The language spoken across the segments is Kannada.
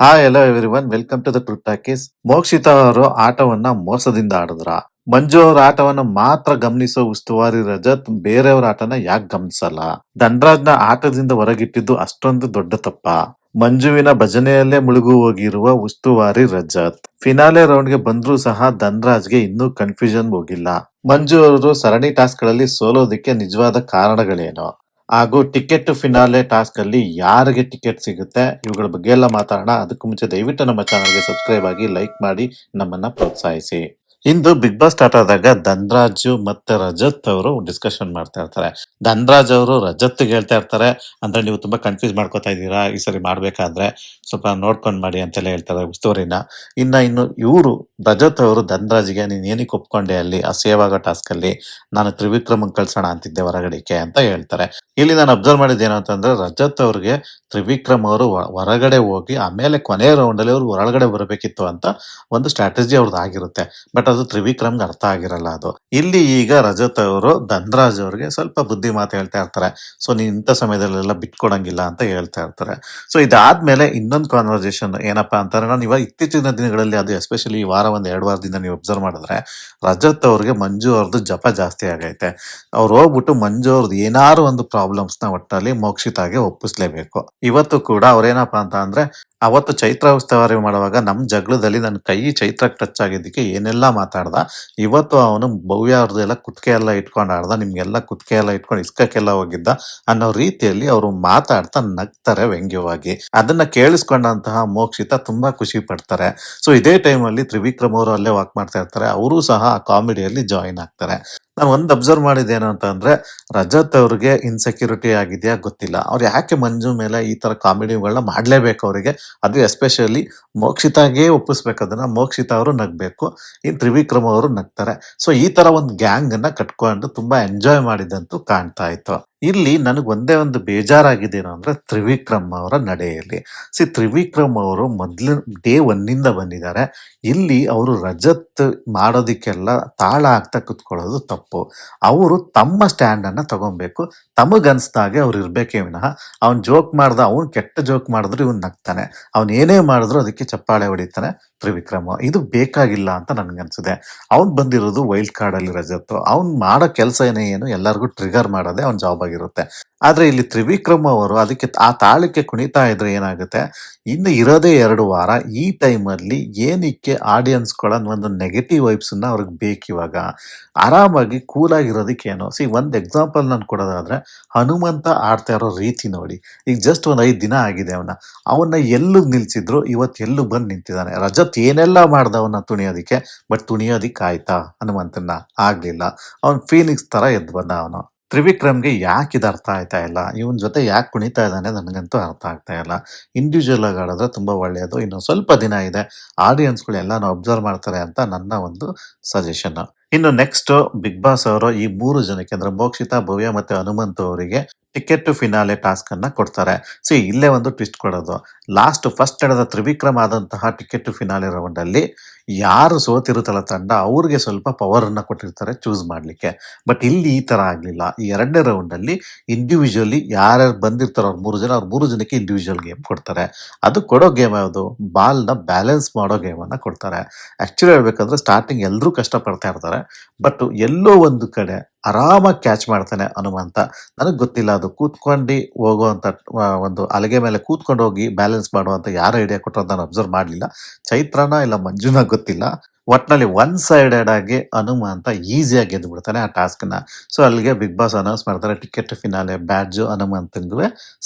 Hi hello everyone welcome to the trip talkies Mokshitha ಅವರು ಆಟವನ್ನ ಮೋಸದಿಂದ ಆಡಿದ್ರ. ಮಂಜು ಅವರ ಆಟವನ್ನ ಮಾತ್ರ ಗಮನಿಸೋ ಉಸ್ತುವಾರಿ ರಜತ್ ಬೇರೆಯವರ ಆಟನ ಯಾಕೆ ಗಮನಿಸಲ್ಲ? ಧನ್ರಾಜ್ನ ಆಟದಿಂದ ಹೊರಗಿಟ್ಟಿದ್ದು ಅಷ್ಟೊಂದು ದೊಡ್ಡ ತಪ್ಪ. ಮಂಜುವಿನ ಭಜನೆಯಲ್ಲೇ ಮುಳುಗು ಹೋಗಿರುವ ಉಸ್ತುವಾರಿ ರಜತ್. ಫಿನಾಲೆ ರೌಂಡ್ಗೆ ಬಂದ್ರೂ ಸಹ ಧನ್ರಾಜ್ಗೆ ಇನ್ನೂ ಕನ್ಫ್ಯೂಷನ್ ಹೋಗಿಲ್ಲ. ಮಂಜು ಅವರು ಸರಣಿ ಟಾಸ್ಕ್ಗಳಲ್ಲಿ ಸೋಲೋದಿಕ್ಕೆ ನಿಜವಾದ ಕಾರಣಗಳೇನು? ಹಾಗೂ ಟಿಕೆಟ್ ಫಿನಾಲೆ ಟಾಸ್ಕ್ ಅಲ್ಲಿ ಯಾರಿಗೆ ಟಿಕೆಟ್ ಸಿಗುತ್ತೆ, ಇವುಗಳ ಬಗ್ಗೆ ಎಲ್ಲ ಮಾತಾಡೋಣ. ಅದಕ್ಕೂ ಮುಂಚೆ ದಯವಿಟ್ಟು ನಮ್ಮ ಚಾನಲ್ಗೆ ಸಬ್ಸ್ಕ್ರೈಬ್ ಆಗಿ ಲೈಕ್ ಮಾಡಿ, ನಮ್ಮನ್ನ ಪ್ರೋತ್ಸಾಹಿಸಿ. ಇಂದು ಬಿಗ್ ಬಾಸ್ ಸ್ಟಾರ್ಟ್ ಆದಾಗ ಧನ್ರಾಜು ಮತ್ತೆ ರಜತ್ ಅವರು ಡಿಸ್ಕಷನ್ ಮಾಡ್ತಾ ಇರ್ತಾರೆ. ಧನ್ರಾಜ್ ಅವರು ರಜತ್ ಹೇಳ್ತಾ ಇರ್ತಾರೆ, ಅಂದ್ರೆ ನೀವು ತುಂಬಾ ಕನ್ಫ್ಯೂಸ್ ಮಾಡ್ಕೋತಾ ಇದ್ದೀರಾ, ಈ ಸರಿ ಮಾಡ್ಬೇಕಾದ್ರೆ ಸ್ವಲ್ಪ ನೋಡ್ಕೊಂಡ್ ಮಾಡಿ ಅಂತೆಲ್ಲ ಹೇಳ್ತಾರೆ ಉಸ್ತುವಾರಿನ ಇನ್ನ ಇನ್ನು ಇವರು, ರಜತ್ ಅವರು ಧನ್ರಾಜ್ಗೆ, ನೀನ್ ಏನಕ್ಕೆ ಒಪ್ಕೊಂಡೆ ಅಲ್ಲಿ, ಆ ಸೇವ್ ಆಗೋ ಟಾಸ್ಕ್ ಅಲ್ಲಿ? ನಾನು ತ್ರಿವಿಕ್ರಮ್ ಕಳ್ಸೋಣ ಅಂತಿದ್ದೆ ಹೊರಗಡೆಗೆ ಅಂತ ಹೇಳ್ತಾರೆ. ಇಲ್ಲಿ ನಾನು ಅಬ್ಸರ್ವ್ ಮಾಡಿದ್ದೇನು ಅಂತಂದ್ರೆ, ರಜತ್ ಅವ್ರಿಗೆ ತ್ರಿವಿಕ್ರಮ್ ಅವರು ಹೊರಗಡೆ ಹೋಗಿ, ಆಮೇಲೆ ಕೊನೆ ರೌಂಡ್ ಅಲ್ಲಿ ಅವ್ರು ಹೊರಗಡೆ ಬರಬೇಕಿತ್ತು ಅಂತ ಒಂದು ಸ್ಟ್ರಾಟಜಿ ಅವ್ರದ್ದು ಆಗಿರುತ್ತೆ. ಬಟ್ ಅದು ತ್ರಿವಿಕ್ರಮ್ಗೆ ಅರ್ಥ ಆಗಿರಲ್ಲ ಅದು. ಇಲ್ಲಿ ಈಗ ರಜತ್ ಅವರು ಧನ್ರಾಜ್ ಅವ್ರಿಗೆ ಸ್ವಲ್ಪ ಬುದ್ಧಿ ಮಾತು ಹೇಳ್ತಾ ಇರ್ತಾರೆ. ಸೊ, ನೀನು ಇಂಥ ಸಮಯದಲ್ಲೆಲ್ಲ ಬಿಟ್ಕೊಡಂಗಿಲ್ಲ ಅಂತ ಹೇಳ್ತಾ ಇರ್ತಾರೆ. ಸೊ, ಇದಾದ್ಮೇಲೆ ಇನ್ನೊಂದು ಕಾನ್ವರ್ಸೇಷನ್ ಏನಪ್ಪಾ ಅಂತಾರೆ, ನಾನು ಇವಾಗ ಇತ್ತೀಚಿನ ದಿನಗಳಲ್ಲಿ ಅದು ಎಸ್ಪೆಷಲಿ ಈ ವಾರ ಒಂದು ಎರಡು ವಾರದಿಂದ ನೀವು ಅಬ್ಸರ್ವ್ ಮಾಡಿದ್ರೆ, ರಜತ್ ಅವ್ರಿಗೆ ಮಂಜು ಅವ್ರದ್ದು ಜಪ ಜಾಸ್ತಿ ಆಗೈತೆ. ಅವ್ರು ಹೋಗ್ಬಿಟ್ಟು ಮಂಜು ಅವ್ರದ್ದು ಏನಾರು ಒಂದು ಪ್ರಾಬ್ಲಮ್ಸ್ನ ಒಟ್ಟಲ್ಲಿ ಮೋಕ್ಷಿತಾಗೆ ಒಪ್ಪಿಸ್ಲೇಬೇಕು. ಇವತ್ತು ಕೂಡ ಅವ್ರೇನಪ್ಪ ಅಂತ ಅಂದ್ರೆ ಅವತ್ತು ಚೈತ್ರ ಉಸ್ತವಾರಿ ಮಾಡುವಾಗ ನಮ್ಮ ಜಗಳದಲ್ಲಿ ನನ್ನ ಕೈ ಚೈತ್ರಕ್ಕೆ ಟಚ್ ಆಗಿದ್ದಕ್ಕೆ ಏನೆಲ್ಲ ಮಾತಾಡ್ದ. ಇವತ್ತು ಅವನು ಭವ್ಯ ಅವ್ರದ್ದು ಎಲ್ಲ ಕುತ್ಕೆ ಎಲ್ಲ ಇಟ್ಕೊಂಡು ಆಡ್ದ, ನಿಮ್ಗೆಲ್ಲ ಕುತ್ಕೆ ಎಲ್ಲ ಇಟ್ಕೊಂಡು ಇಸ್ಕಕ್ಕೆಲ್ಲ ಹೋಗಿದ್ದ ಅನ್ನೋ ರೀತಿಯಲ್ಲಿ ಅವರು ಮಾತಾಡ್ತಾ ನಗ್ತಾರೆ ವ್ಯಂಗ್ಯವಾಗಿ. ಅದನ್ನ ಕೇಳಿಸ್ಕೊಂಡಂತಹ ಮೋಕ್ಷಿತ ತುಂಬಾ ಖುಷಿ ಪಡ್ತಾರೆ. ಸೊ ಇದೇ ಟೈಮಲ್ಲಿ ತ್ರಿವಿಕ್ರಮ್ ಅವರು ಅಲ್ಲೇ ವಾಕ್ ಮಾಡ್ತಾ ಇರ್ತಾರೆ. ಅವರು ಸಹ ಆ ಕಾಮಿಡಿಯಲ್ಲಿ ಜಾಯಿನ್ ಆಗ್ತಾರೆ. ನಾನು ಒಂದು ಅಬ್ಸರ್ವ್ ಮಾಡಿದ್ದೇನು ಅಂತ ಅಂದ್ರೆ ರಜತ್ ಅವ್ರಿಗೆ ಇನ್ಸೆಕ್ಯೂರಿಟಿ ಆಗಿದೆಯಾ ಗೊತ್ತಿಲ್ಲ. ಅವ್ರು ಯಾಕೆ ಮಂಜು ಮೇಲೆ ಈ ತರ ಕಾಮಿಡಿಗಳನ್ನ ಮಾಡ್ಲೇಬೇಕು ಅವರಿಗೆ? ಅದು ಎಸ್ಪೆಷಲಿ ಮೋಕ್ಷಿತಾಗೆ ಒಪ್ಪಿಸ್ಬೇಕು. ಅದನ್ನ ಮೋಕ್ಷಿತ ಅವರು ನಗಬೇಕು. ಇನ್ ತ್ರಿವಿಕ್ರಮ ಅವರು ನಗ್ತಾರೆ. ಸೊ ಈ ತರ ಒಂದು ಗ್ಯಾಂಗ್ ಅನ್ನ ಕಟ್ಕೊಂಡು ತುಂಬಾ ಎಂಜಾಯ್ ಮಾಡಿದಂತೂ ಕಾಣ್ತಾ ಇತ್ತು. ಇಲ್ಲಿ ನನಗೆ ಒಂದೇ ಒಂದು ಬೇಜಾರಾಗಿದ್ದೇನು ಅಂದರೆ ತ್ರಿವಿಕ್ರಮ್ ಅವರ ನಡೆಯಲ್ಲಿ. ಸಿ, ತ್ರಿವಿಕ್ರಮ್ ಅವರು ಮೊದಲು ಡೇ ಒನ್ನಿಂದ ಬಂದಿದ್ದಾರೆ. ಇಲ್ಲಿ ಅವರು ರಜತ್ ಮಾಡೋದಕ್ಕೆಲ್ಲ ತಾಳ ಆಗ್ತಾ ಕುತ್ಕೊಳ್ಳೋದು ತಪ್ಪು. ಅವರು ತಮ್ಮ ಸ್ಟ್ಯಾಂಡನ್ನು ತಗೊಬೇಕು. ತಮಗನ್ಸ್ದಾಗೆ ಅವ್ರು ಇರಬೇಕೇ ವಿನಃ. ಅವ್ನು ಜೋಕ್ ಮಾಡ್ದ, ಅವನು ಕೆಟ್ಟ ಜೋಕ್ ಮಾಡಿದ್ರು ಇವ್ನು ನಗ್ತಾನೆ. ಅವ್ನು ಏನೇ ಮಾಡಿದ್ರು ಅದಕ್ಕೆ ಚಪ್ಪಾಳೆ ಹೊಡಿತಾನೆ. ತ್ರಿವಿಕ್ರಮ್, ಇದು ಬೇಕಾಗಿಲ್ಲ ಅಂತ ನನ್ಗನ್ಸಿದೆ ಅವ್ನ್ ಬಂದಿರೋದು ವೈಲ್ಡ್ ಕಾರ್ಡ್ ಅಲ್ಲಿ ರಜತ್ತು ಅವ್ನ್ ಮಾಡೋ ಕೆಲಸ ಏನೇ ಏನು ಎಲ್ಲರಿಗೂ ಟ್ರಿಗರ್ ಮಾಡೋದೇ ಅವ್ನ ಜಾಬ್ ಆಗಿರುತ್ತೆ. ಆದ್ರೆ ಇಲ್ಲಿ ತ್ರಿವಿಕ್ರಮ್ ಅವರು ಅದಕ್ಕೆ ಆ ತಾಳಕ್ಕೆ ಕುಣಿತಾ ಇದ್ರೆ ಏನಾಗುತ್ತೆ? ಇನ್ನು ಇರೋದೇ ಎರಡು ವಾರ, ಈ ಟೈಮಲ್ಲಿ ಏನಕ್ಕೆ ಆಡಿಯನ್ಸ್ಗಳ ಒಂದು ನೆಗೆಟಿವ್ ವೈಬ್ಸನ್ನು ಅವ್ರಿಗೆ ಬೇಕಿವಾಗ ಆರಾಮಾಗಿ ಕೂಲ್ ಆಗಿರೋದಕ್ಕೇನು ಸಿ ಒಂದು ಎಕ್ಸಾಂಪಲ್ ನಾನು ಕೊಡೋದಾದ್ರೆ, ಹನುಮಂತ ಆಡ್ತಾ ಇರೋ ರೀತಿ ನೋಡಿ. ಈಗ ಜಸ್ಟ್ ಒಂದು ಐದು ದಿನ ಆಗಿದೆ ಅವನ. ಅವನ್ನ ಎಲ್ಲೂ ನಿಲ್ಸಿದ್ರು ಇವತ್ತು ಎಲ್ಲೂ ಬಂದು ನಿಂತಿದ್ದಾನೆ. ರಜತ್ ಏನೆಲ್ಲ ಮಾಡ್ದ ಅವನ್ನ ತುಣಿಯೋದಿಕ್ಕೆ? ಬಟ್ ತುಣಿಯೋದಕ್ಕೆ ಆಯ್ತಾ ಹನುಮಂತನ ಆಗಲಿಲ್ಲ. ಅವನು ಫೀನಿಕ್ಸ್ ಥರ ಎದ್ದು ಬಂದ ಅವನು. ತ್ರಿವಿಕ್ರಮ್ಗೆ ಯಾಕೆ ಇದು ಅರ್ಥ ಆಯ್ತಾ ಇಲ್ಲ? ಇವನ್ ಜೊತೆ ಯಾಕೆ ಕುಣಿತಾ ಇದ್ದಾನೆ ನನಗಂತೂ ಅರ್ಥ ಆಗ್ತಾ ಇಲ್ಲ. ಇಂಡಿವಿಜುವಲ್ ಆಗಿ ಆಡಿದ್ರೆ ತುಂಬ ಒಳ್ಳೆಯದು ಇನ್ನು ಸ್ವಲ್ಪ ದಿನ ಇದೆ. ಆಡಿಯನ್ಸ್ಗಳು ನಾವು ಅಬ್ಸರ್ವ್ ಮಾಡ್ತಾರೆ ಅಂತ ನನ್ನ ಒಂದು ಸಜೆಷನ್ ಇನ್ನು ನೆಕ್ಸ್ಟ್ ಬಿಗ್ ಬಾಸ್ ಅವರು ಈ ಮೂರು ಜನಕ್ಕೆ ಅಂದ್ರೆ ಮೋಕ್ಷಿತಾ, ಭವ್ಯ ಮತ್ತೆ ಹನುಮಂತ್ ಅವರಿಗೆ ಟಿಕೆಟ್ ಫಿನಾಲೆ ಟಾಸ್ಕ್ ಅನ್ನ ಕೊಡ್ತಾರೆ. ಸೊ, ಇಲ್ಲೇ ಒಂದು ಟ್ವಿಸ್ಟ್ ಕೊಡೋದು. ಲಾಸ್ಟ್ ಫಸ್ಟ್ ನಡೆದ ತ್ರಿವಿಕ್ರಮ್ ಆದಂತಹ ಟಿಕೆಟ್ ಫಿನಾಲೆ ರೌಂಡ್ ಅಲ್ಲಿ ಯಾರು ಸೋತಿರುತ್ತಲ್ಲ ತಂಡ, ಅವ್ರಿಗೆ ಸ್ವಲ್ಪ ಪವರ್ ಅನ್ನ ಕೊಟ್ಟಿರ್ತಾರೆ ಚೂಸ್ ಮಾಡ್ಲಿಕ್ಕೆ. ಬಟ್ ಇಲ್ಲಿ ಈ ತರ ಆಗ್ಲಿಲ್ಲ. ಈ ಎರಡನೇ ರೌಂಡ್ ಅಲ್ಲಿ ಇಂಡಿವಿಜುವಲಿ ಯಾರ್ಯಾರು ಬಂದಿರ್ತಾರೋ ಅವ್ರ ಮೂರು ಜನ, ಅವ್ರ ಮೂರು ಜನಕ್ಕೆ ಇಂಡಿವಿಜುವಲ್ ಗೇಮ್ ಕೊಡ್ತಾರೆ. ಅದು ಕೊಡೋ ಗೇಮ್ ಯಾವುದು? ಬಾಲ್ನ ಬ್ಯಾಲೆನ್ಸ್ ಮಾಡೋ ಗೇಮ್ ಅನ್ನ ಕೊಡ್ತಾರೆ. ಆಕ್ಚುಲಿ ಹೇಳ್ಬೇಕಂದ್ರೆ ಸ್ಟಾರ್ಟಿಂಗ್ ಎಲ್ಲರೂ ಕಷ್ಟಪಡ್ತಾ ಇರ್ತಾರೆ. ಬಟ್ ಎಲ್ಲೋ ಒಂದು ಕಡೆ ಆರಾಮಾಗಿ ಕ್ಯಾಚ್ ಮಾಡ್ತಾನೆ ಹನುಮಂತ ನನಗೆ ಗೊತ್ತಿಲ್ಲ, ಅದು ಕೂತ್ಕೊಂಡು ಹೋಗುವಂಥ ಒಂದು ಅಲಗೆ ಮೇಲೆ ಕೂತ್ಕೊಂಡು ಹೋಗಿ ಬ್ಯಾಲೆನ್ಸ್ ಮಾಡುವಂಥ ಯಾರ ಐಡಿಯಾ ಕೊಟ್ಟರು ನಾನು ಅಬ್ಸರ್ವ್ ಮಾಡಲಿಲ್ಲ. ಚೈತ್ರನ ಇಲ್ಲ ಮಂಜುನ ಗೊತ್ತಿಲ್ಲ. ಒಟ್ನಲ್ಲಿ ಒನ್ ಸೈಡೆಡ್ ಆಗಿ ಹನುಮಂತ ಈಸಿಯಾಗಿ ಗೆದ್ದು ಬಿಡ್ತಾನೆ ಆ ಟಾಸ್ಕ್ನ. ಸೊ ಅಲ್ಲಿಗೆ ಬಿಗ್ ಬಾಸ್ ಅನೌನ್ಸ್ ಮಾಡ್ತಾರೆ ಟಿಕೆಟ್ ಫಿನಾಲೆ ಬ್ಯಾಡ್ಜು ಹನುಮಂತಂಗೂ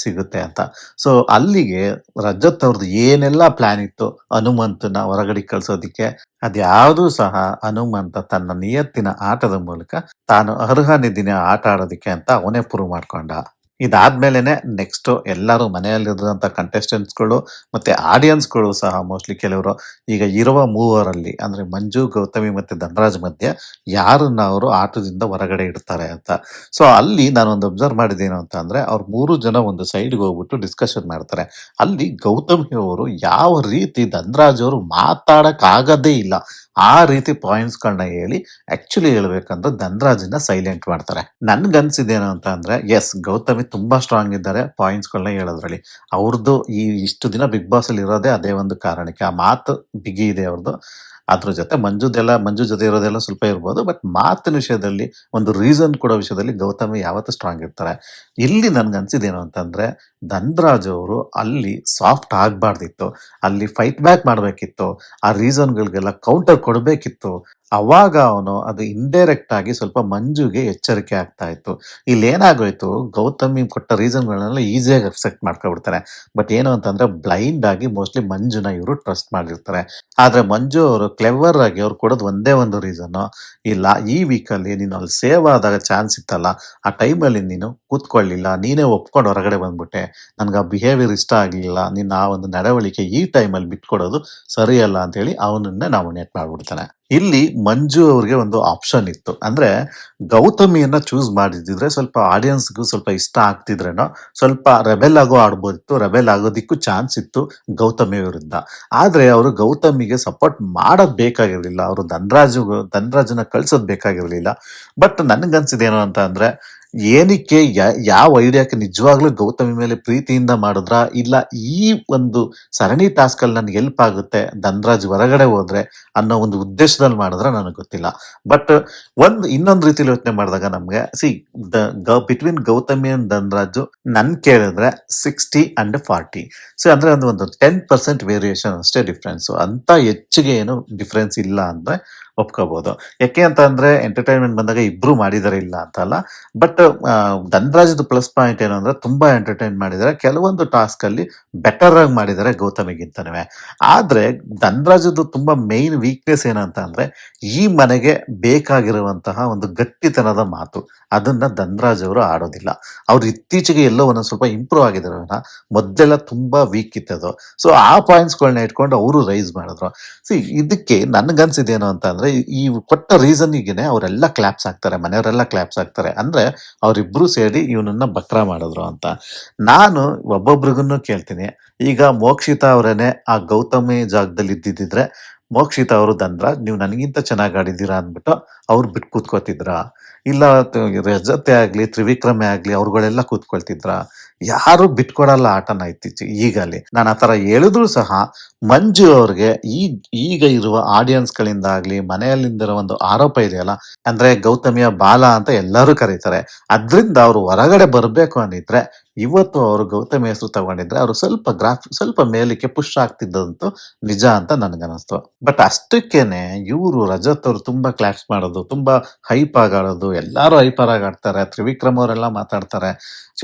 ಸಿಗುತ್ತೆ ಅಂತ. ಸೊ ಅಲ್ಲಿಗೆ ರಜತ್ ಅವ್ರದ್ದು ಏನೆಲ್ಲ ಪ್ಲಾನ್ ಇತ್ತು ಹನುಮಂತನ ಹೊರಗಡೆ ಕಳಿಸೋದಕ್ಕೆ, ಅದ್ಯಾವುದೂ ಸಹ ಹನುಮಂತ ತನ್ನ ನಿಯತ್ತಿನ ಆಟದ ಮೂಲಕ ತಾನು ಅರ್ಹ ನಿಧಿನ ಆಟ ಆಡೋದಕ್ಕೆ ಅಂತ ಅವನೇ ಪ್ರೂವ್ ಮಾಡ್ಕೊಂಡ. ಇದಾದ್ಮೇಲೆನೆ ನೆಕ್ಸ್ಟ್ ಎಲ್ಲರೂ ಮನೆಯಲ್ಲಿರುವಂತ ಕಂಟೆಸ್ಟೆಂಟ್ಸ್ಗಳು ಮತ್ತೆ ಆಡಿಯನ್ಸ್ಗಳು ಸಹ ಮೋಸ್ಟ್ಲಿ ಕೆಲವರು. ಈಗ ಇರುವ ಮೂವರಲ್ಲಿ ಅಂದ್ರೆ ಮಂಜು, ಗೌತಮಿ ಮತ್ತೆ ಧನರಾಜ್ ಮಧ್ಯೆ ಯಾರನ್ನ ಅವರು ಆಟದಿಂದ ಹೊರಗಡೆ ಇಡ್ತಾರೆ ಅಂತ. ಸೊ ಅಲ್ಲಿ ನಾನೊಂದು ಅಬ್ಸರ್ವ್ ಮಾಡಿದ್ದೇನು ಅಂತ ಅಂದ್ರೆ ಅವ್ರ ಮೂರು ಜನ ಒಂದು ಸೈಡ್ಗೆ ಹೋಗ್ಬಿಟ್ಟು ಡಿಸ್ಕಷನ್ ಮಾಡ್ತಾರೆ. ಅಲ್ಲಿ ಗೌತಮಿ ಅವರು ಯಾವ ರೀತಿ ಧನರಾಜ್ ಅವರು ಮಾತಾಡಕ್ ಆಗದೇ ಇಲ್ಲ. ಆ ರೀತಿ ಪಾಯಿಂಟ್ಸ್ಗಳನ್ನ ಹೇಳಿ ಆಕ್ಚುಲಿ ಹೇಳ್ಬೇಕಂದ್ರೆ ಧನ್ರಾಜನ್ನ ಸೈಲೆಂಟ್ ಮಾಡ್ತಾರೆ. ನನ್ಗನ್ಸಿದೇನು ಅಂತ ಅಂದ್ರೆ ಎಸ್ ಗೌತಮಿ ತುಂಬಾ ಸ್ಟ್ರಾಂಗ್ ಇದ್ದಾರೆ ಪಾಯಿಂಟ್ಸ್ಗಳನ್ನ ಹೇಳೋದ್ರಲ್ಲಿ. ಅವ್ರದ್ದು ಈ ಇಷ್ಟು ದಿನ ಬಿಗ್ ಬಾಸ್ ಅಲ್ಲಿ ಇರೋದೇ ಅದೇ ಒಂದು ಕಾರಣಕ್ಕೆ. ಆ ಮಾತು ಬಿಗಿ ಇದೆ ಅವ್ರದ್ದು ಅದ್ರ ಜೊತೆ ಮಂಜುದೆಲ್ಲ, ಮಂಜು ಜೊತೆ ಇರೋದೆಲ್ಲ ಸ್ವಲ್ಪ ಇರ್ಬೋದು ಬಟ್ ಮಾತಿನ ವಿಷಯದಲ್ಲಿ ಒಂದು ರೀಸನ್ ಕೊಡೋ ವಿಷಯದಲ್ಲಿ ಗೌತಮಿ ಯಾವತ್ತೂ ಸ್ಟ್ರಾಂಗ್ ಇರ್ತಾರೆ. ಇಲ್ಲಿ ನನ್ಗೆ ಅನ್ಸಿದ್ದೇನು ಅಂತಂದ್ರೆ, ಧನ್ರಾಜ್ ಅವರು ಅಲ್ಲಿ ಸಾಫ್ಟ್ ಆಗಬಾರ್ದಿತ್ತು, ಅಲ್ಲಿ ಫೈಟ್ ಬ್ಯಾಕ್ ಮಾಡಬೇಕಿತ್ತು, ಆ ರೀಸನ್ಗಳಿಗೆಲ್ಲ ಕೌಂಟರ್ ಕೊಡಬೇಕಿತ್ತು. ಅವಾಗ ಅವನು ಅದು ಇಂಡೈರೆಕ್ಟ್ ಆಗಿ ಸ್ವಲ್ಪ ಮಂಜುಗೆ ಎಚ್ಚರಿಕೆ ಆಗ್ತಾ ಇತ್ತು. ಇಲ್ಲಿ ಏನಾಗೋಯ್ತು ಗೌತಮಿ ಕೊಟ್ಟ ರೀಸನ್ಗಳನ್ನೆಲ್ಲ ಈಸಿಯಾಗಿ ಅಕ್ಸೆಪ್ಟ್ ಮಾಡ್ಕೊಬಿಡ್ತಾರೆ. ಬಟ್ ಏನು ಅಂತಂದ್ರೆ ಬ್ಲೈಂಡ್ ಆಗಿ ಮೋಸ್ಟ್ಲಿ ಮಂಜುನ ಇವರು ಟ್ರಸ್ಟ್ ಮಾಡಿರ್ತಾರೆ. ಆದ್ರೆ ಮಂಜು ಅವರು ಕ್ಲೆವರ್ ಆಗಿ ಅವ್ರು ಕೊಡೋದು ಒಂದೇ ಒಂದು ರೀಸನ್ ಇಲ್ಲ, ಈ ವೀಕಲ್ಲಿ ನೀನು ಅಲ್ಲಿ ಸೇವ್ ಆದಾಗ ಚಾನ್ಸ್ ಇತ್ತಲ್ಲ, ಆ ಟೈಮಲ್ಲಿ ನೀನು ಕೂತ್ಕೊಳ್ಳಿಲ್ಲ, ನೀನೇ ಒಪ್ಕೊಂಡು ಹೊರಗಡೆ ಬಂದ್ಬಿಟ್ಟೆ. ನನ್ಗೆ ಆ ಬಿಹೇವಿಯರ್ ಇಷ್ಟ ಆಗಲಿಲ್ಲ, ನಿನ್ನ ಆ ಒಂದು ನಡವಳಿಕೆ ಈ ಟೈಮಲ್ಲಿ ಬಿಟ್ಕೊಡೋದು ಸರಿಯಲ್ಲ ಅಂತೇಳಿ ಅವನನ್ನೇ ನಾಮಿನೇಟ್ ಮಾಡ್ಬಿಡ್ತಾನೆ. ಇಲ್ಲಿ ಮಂಜು ಅವ್ರಿಗೆ ಒಂದು ಆಪ್ಷನ್ ಇತ್ತು. ಅಂದ್ರೆ ಗೌತಮಿಯನ್ನ ಚೂಸ್ ಮಾಡಿದ್ರೆ ಸ್ವಲ್ಪ ಆಡಿಯನ್ಸ್ಗೂ ಸ್ವಲ್ಪ ಇಷ್ಟ ಆಗ್ತಿದ್ರೇನೋ, ಸ್ವಲ್ಪ ರೆಬೆಲ್ ಆಗೋ ಆಡ್ಬೋದಿತ್ತು ರೆಬೆಲ್ ಆಗೋದಿಕ್ಕೂ ಚಾನ್ಸ್ ಇತ್ತು ಗೌತಮಿ ವಿರುದ್ಧ ಆದ್ರೆ ಅವರು ಗೌತಮಿಗೆ ಸಪೋರ್ಟ್ ಮಾಡೋದ್ ಬೇಕಾಗಿರ್ಲಿಲ್ಲ, ಅವರು ಧನ್ರಾಜು ಧನ್ರಾಜನ ಕಳ್ಸೋದ್ ಬೇಕಾಗಿರ್ಲಿಲ್ಲ. ಬಟ್ ನನ್ಗನ್ಸಿದೇನು ಅಂತ ಅಂದ್ರೆ ಏನಕ್ಕೆ ಯಾವ ಐಡಿಯಾಕ್ಕೆ ನಿಜವಾಗ್ಲೂ ಗೌತಮಿ ಮೇಲೆ ಪ್ರೀತಿಯಿಂದ ಮಾಡಿದ್ರ? ಇಲ್ಲ, ಈ ಒಂದು ಸರಣಿ ಟಾಸ್ಕ್ ಅಲ್ಲಿ ನನ್ಗೆ ಹೆಲ್ಪ್ ಆಗುತ್ತೆ, ಧನ್ರಾಜ್ ಹೊರಗಡೆ ಹೋದ್ರೆ ಅನ್ನೋ ಒಂದು ಉದ್ದೇಶದಲ್ಲಿ ಮಾಡಿದ್ರೆ ನನಗೆ ಗೊತ್ತಿಲ್ಲ. ಬಟ್ ಒಂದು, ಇನ್ನೊಂದು ರೀತಿಲಿ ಯೋಚನೆ ಮಾಡಿದಾಗ ನಮ್ಗೆ see between Gowthami and Dhanraj, ನನ್ ಕೇಳಿದ್ರೆ ಸಿಕ್ಸ್ಟಿ ಅಂಡ್ ಫಾರ್ಟಿ ಸೊ ಅಂದ್ರೆ ಒಂದು ಒಂದು ಟೆನ್ ಪರ್ಸೆಂಟ್ ವೇರಿಯೇಷನ್ ಅಷ್ಟೇ ಡಿಫ್ರೆನ್ಸ್ ಅಂತ ಹೆಚ್ಚಿಗೆ ಏನು ಡಿಫ್ರೆನ್ಸ್ ಇಲ್ಲ ಅಂದ್ರೆ ಒಪ್ಕೋಬಹುದು ಯಾಕೆ ಅಂತ ಅಂದ್ರೆ ಎಂಟರ್ಟೈನ್ಮೆಂಟ್ ಬಂದಾಗ ಇಬ್ರು ಮಾಡಿದಾರೆ ಇಲ್ಲ ಅಂತ ಅಲ್ಲ. ಬಟ್ ಧನ್ರಾಜದ ಪ್ಲಸ್ ಪಾಯಿಂಟ್ ಏನು ಅಂದ್ರೆ ತುಂಬಾ ಎಂಟರ್ಟೈನ್ ಮಾಡಿದ್ದಾರೆ ಕೆಲವೊಂದು ಟಾಸ್ಕ್ ಅಲ್ಲಿ ಬೆಟರ್ ಆಗಿ ಮಾಡಿದ್ದಾರೆ ಗೌತಮಿಗಿಂತನೂ ಆದ್ರೆ ಧನ್ರಾಜದ್ದು ತುಂಬಾ ಮೇನ್ ವೀಕ್ನೆಸ್ ಏನಂತ ಅಂದ್ರೆ ಈ ಮನೆಗೆ ಬೇಕಾಗಿರುವಂತಹ ಒಂದು ಗಟ್ಟಿತನದ ಮಾತು. ಅದನ್ನ ಧನ್ರಾಜ್ ಅವರು ಆಡೋದಿಲ್ಲ. ಅವ್ರು ಇತ್ತೀಚೆಗೆ ಎಲ್ಲೋ ಒಂದೊಂದು ಸ್ವಲ್ಪ ಇಂಪ್ರೂವ್ ಆಗಿದ್ದಾರೆ ಮೊದಲೆಲ್ಲ ತುಂಬಾ ವೀಕ್ ಇತ್ತದು ಸೊ ಆ ಪಾಯಿಂಟ್ಸ್ಗಳನ್ನ ಇಟ್ಕೊಂಡು ಅವರು ರೈಸ್ ಮಾಡಿದ್ರು. ಸಿ ಇದಕ್ಕೆ ನನ್ಗನ್ಸಿದೇನು ಅಂತ ಅಂದ್ರೆ ಈ ಕೊಟ್ಟ ರೀಸನ್ಗೆನೆ ಅವರೆಲ್ಲ ಕ್ಲಾಪ್ಸ್ ಆಗ್ತಾರೆ, ಮನೆಯವರೆಲ್ಲ ಕ್ಲಾಪ್ಸ್ ಆಗ್ತಾರೆ. ಅಂದ್ರೆ ಅವರಿಬ್ರು ಸೇರಿ ಇವನನ್ನ ಬಕ್ರ ಮಾಡಿದ್ರು ಅಂತ. ನಾನು ಒಬ್ಬೊಬ್ರಿಗೂ ಕೇಳ್ತೀನಿ, ಈಗ ಮೋಕ್ಷಿತಾ ಅವರೇನೆ ಆ ಗೌತಮಿ ಜಾಗದಲ್ಲಿ ಇದ್ದಿದ್ರೆ ಮೋಕ್ಷಿತಾ ಅವರು ದಂದ್ರ ನೀವು ನನಗಿಂತ ಚೆನ್ನಾಗಿ ಆಡಿದ್ದೀರಾ ಅಂದ್ಬಿಟ್ಟು ಅವ್ರು ಬಿಟ್ಟು ಕೂತ್ಕೋತಿದ್ರ? ಇಲ್ಲ ರಜತೆ ಆಗಲಿ, ತ್ರಿವಿಕ್ರಮೆ ಆಗಲಿ, ಅವ್ರುಗಳೆಲ್ಲ ಕೂತ್ಕೊಳ್ತಿದ್ರ? ಯಾರು ಬಿಟ್ಕೊಡಲ್ಲ ಆಟನ ಇತ್ತೀಚೆಗೆ ಈಗಲೇ ನಾನು ಆತರ ಹೇಳಿದ್ರು ಸಹ ಮಂಜು ಅವ್ರಿಗೆ ಈ, ಈಗ ಇರುವ ಆಡಿಯನ್ಸ್ ಆಗಲಿ ಆಗ್ಲಿ ಮನೆಯಲ್ಲಿಂದಿರೋ ಒಂದು ಆರೋಪ ಇದೆಯಲ್ಲ, ಅಂದ್ರೆ ಗೌತಮಿಯ ಬಾಲ ಅಂತ ಎಲ್ಲರೂ ಕರೀತಾರೆ. ಅದರಿಂದ ಅವರು ಹೊರಗಡೆ ಬರಬೇಕು ಅಂದಿದ್ರೆ ಇವತ್ತು ಅವರು ಗೌತಮ ಹೆಸರು ತಗೊಂಡಿದ್ರೆ ಅವರು ಸ್ವಲ್ಪ ಗ್ರಾಫ್, ಸ್ವಲ್ಪ ಮೇಲಕ್ಕೆ ಪುಷ್ ಆಗ್ತಿದ್ದಂತೂ ನಿಜ ಅಂತ ನನಗನ್ನಿಸ್ತು. ಬಟ್ ಅಷ್ಟಕ್ಕೇನೆ ಇವರು ರಜತ್ ಅವರು ತುಂಬಾ ಕ್ಲಾಪ್ಸ್ ಮಾಡೋದು, ತುಂಬಾ ಹೈಪ್ ಆಗಾಡೋದು ಎಲ್ಲಾರು ಹೈಪರ್ ಆಗಾಡ್ತಾರೆ ತ್ರಿವಿಕ್ರಮ್ ಅವರೆಲ್ಲ ಮಾತಾಡ್ತಾರೆ.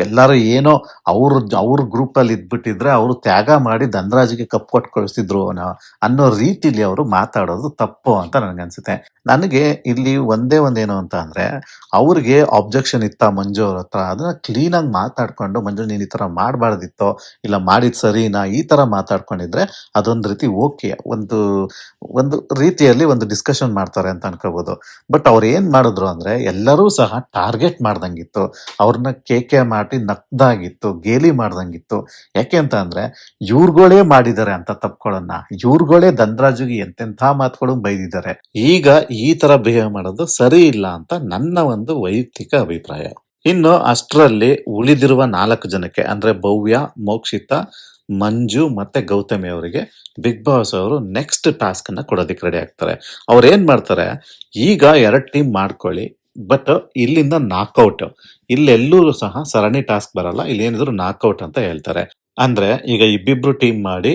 ಎಲ್ಲಾರು ಏನೋ ಅವ್ರ ಅವ್ರ ಗ್ರೂಪ್ ಅಲ್ಲಿ ಇದ್ಬಿಟ್ಟಿದ್ರೆ ಅವರು ತ್ಯಾಗ ಮಾಡಿ ಧನರಾಜ್ಗೆ ಕಪ್ ಕೊಟ್ಟು ಕಳಿಸ್ತಿದ್ರು ಅನ್ನೋ- ರೀತಿಲಿ ಅವರು ಮಾತಾಡೋದು ತಪ್ಪು ಅಂತ ನನ್ಗನ್ಸುತ್ತೆ. ನನಗೆ ಇಲ್ಲಿ ಒಂದೇ ಒಂದೇನು ಅಂತ ಅಂದ್ರೆ, ಅವ್ರಿಗೆ ಆಬ್ಜೆಕ್ಷನ್ ಇತ್ತ ಮಂಜು ಅವ್ರ ಹತ್ರ, ಅದನ್ನ ಕ್ಲೀನ್ ಆಗಿ ಮಾತಾಡ್ಕೊಂಡು ಮಂಜು ನೀನು ಈ ತರ ಮಾಡಬಾರ್ದಿತ್ತೋ, ಇಲ್ಲ ಮಾಡಿದ್ ಸರಿನಾ, ಈ ತರ ಮಾತಾಡ್ಕೊಂಡಿದ್ರೆ ಅದೊಂದು ರೀತಿ ಓಕೆ, ಒಂದು ಒಂದು ರೀತಿಯಲ್ಲಿ ಒಂದು ಡಿಸ್ಕಷನ್ ಮಾಡ್ತಾರೆ ಅಂತ ಅನ್ಕೋಬೋದು. ಬಟ್ ಅವ್ರು ಏನ್ ಮಾಡಿದ್ರು ಅಂದ್ರೆ, ಎಲ್ಲರೂ ಸಹ ಟಾರ್ಗೆಟ್ ಮಾಡ್ದಂಗಿತ್ತು. ಅವ್ರನ್ನ ಕೇಕೆ ಮಾಡಿ ನಕ್ದಾಗಿತ್ತು ಗೇಲಿ ಮಾಡ್ದಂಗಿತ್ತು. ಯಾಕೆ ಅಂತ ಅಂದ್ರೆ, ಇವ್ರುಗಳೇ ಮಾಡಿದ್ದಾರೆ ಅಂತ ತಪ್ಪುಗಳನ್ನ ಇವ್ರುಗಳೇ ಧನ್ರಾಜುಗೆ ಎಂತೆಂಥ ಮಾತುಗಳು ಬೈದಿದ್ದಾರೆ. ಈಗ ಈ ತರ ಬಿಹೇವ್ ಮಾಡೋದು ಸರಿ ಇಲ್ಲ ಅಂತ ನನ್ನ ಒಂದು ವೈಯಕ್ತಿಕ ಅಭಿಪ್ರಾಯ. ಇನ್ನು ಅಷ್ಟರಲ್ಲಿ ಉಳಿದಿರುವ ನಾಲ್ಕು ಜನಕ್ಕೆ, ಅಂದ್ರೆ ಭವ್ಯ, ಮೋಕ್ಷಿತ, ಮಂಜು ಮತ್ತೆ ಗೌತಮಿ ಅವರಿಗೆ ಬಿಗ್ ಬಾಸ್ ಅವರು ನೆಕ್ಸ್ಟ್ ಟಾಸ್ಕ್ ಅನ್ನ ಕೊಡೋದಕ್ಕೆ ರೆಡಿ ಆಗ್ತಾರೆ. ಅವ್ರು ಏನ್ ಮಾಡ್ತಾರೆ, ಈಗ ಎರಡ್ ಟೀಮ್ ಮಾಡ್ಕೊಳ್ಳಿ ಬಟ್ ಇಲ್ಲಿಂದ ನಾಕ್ಔಟ್ ಇಲ್ಲೆಲ್ಲೂ ಸಹ ಸರಣಿ ಟಾಸ್ಕ್ ಬರಲ್ಲ. ಇಲ್ಲಿ ಏನಿದ್ರು ನಾಕ್ಔಟ್ ಅಂತ ಹೇಳ್ತಾರೆ. ಅಂದ್ರೆ ಈಗ ಇಬ್ಬಿಬ್ರು ಟೀಮ್ ಮಾಡಿ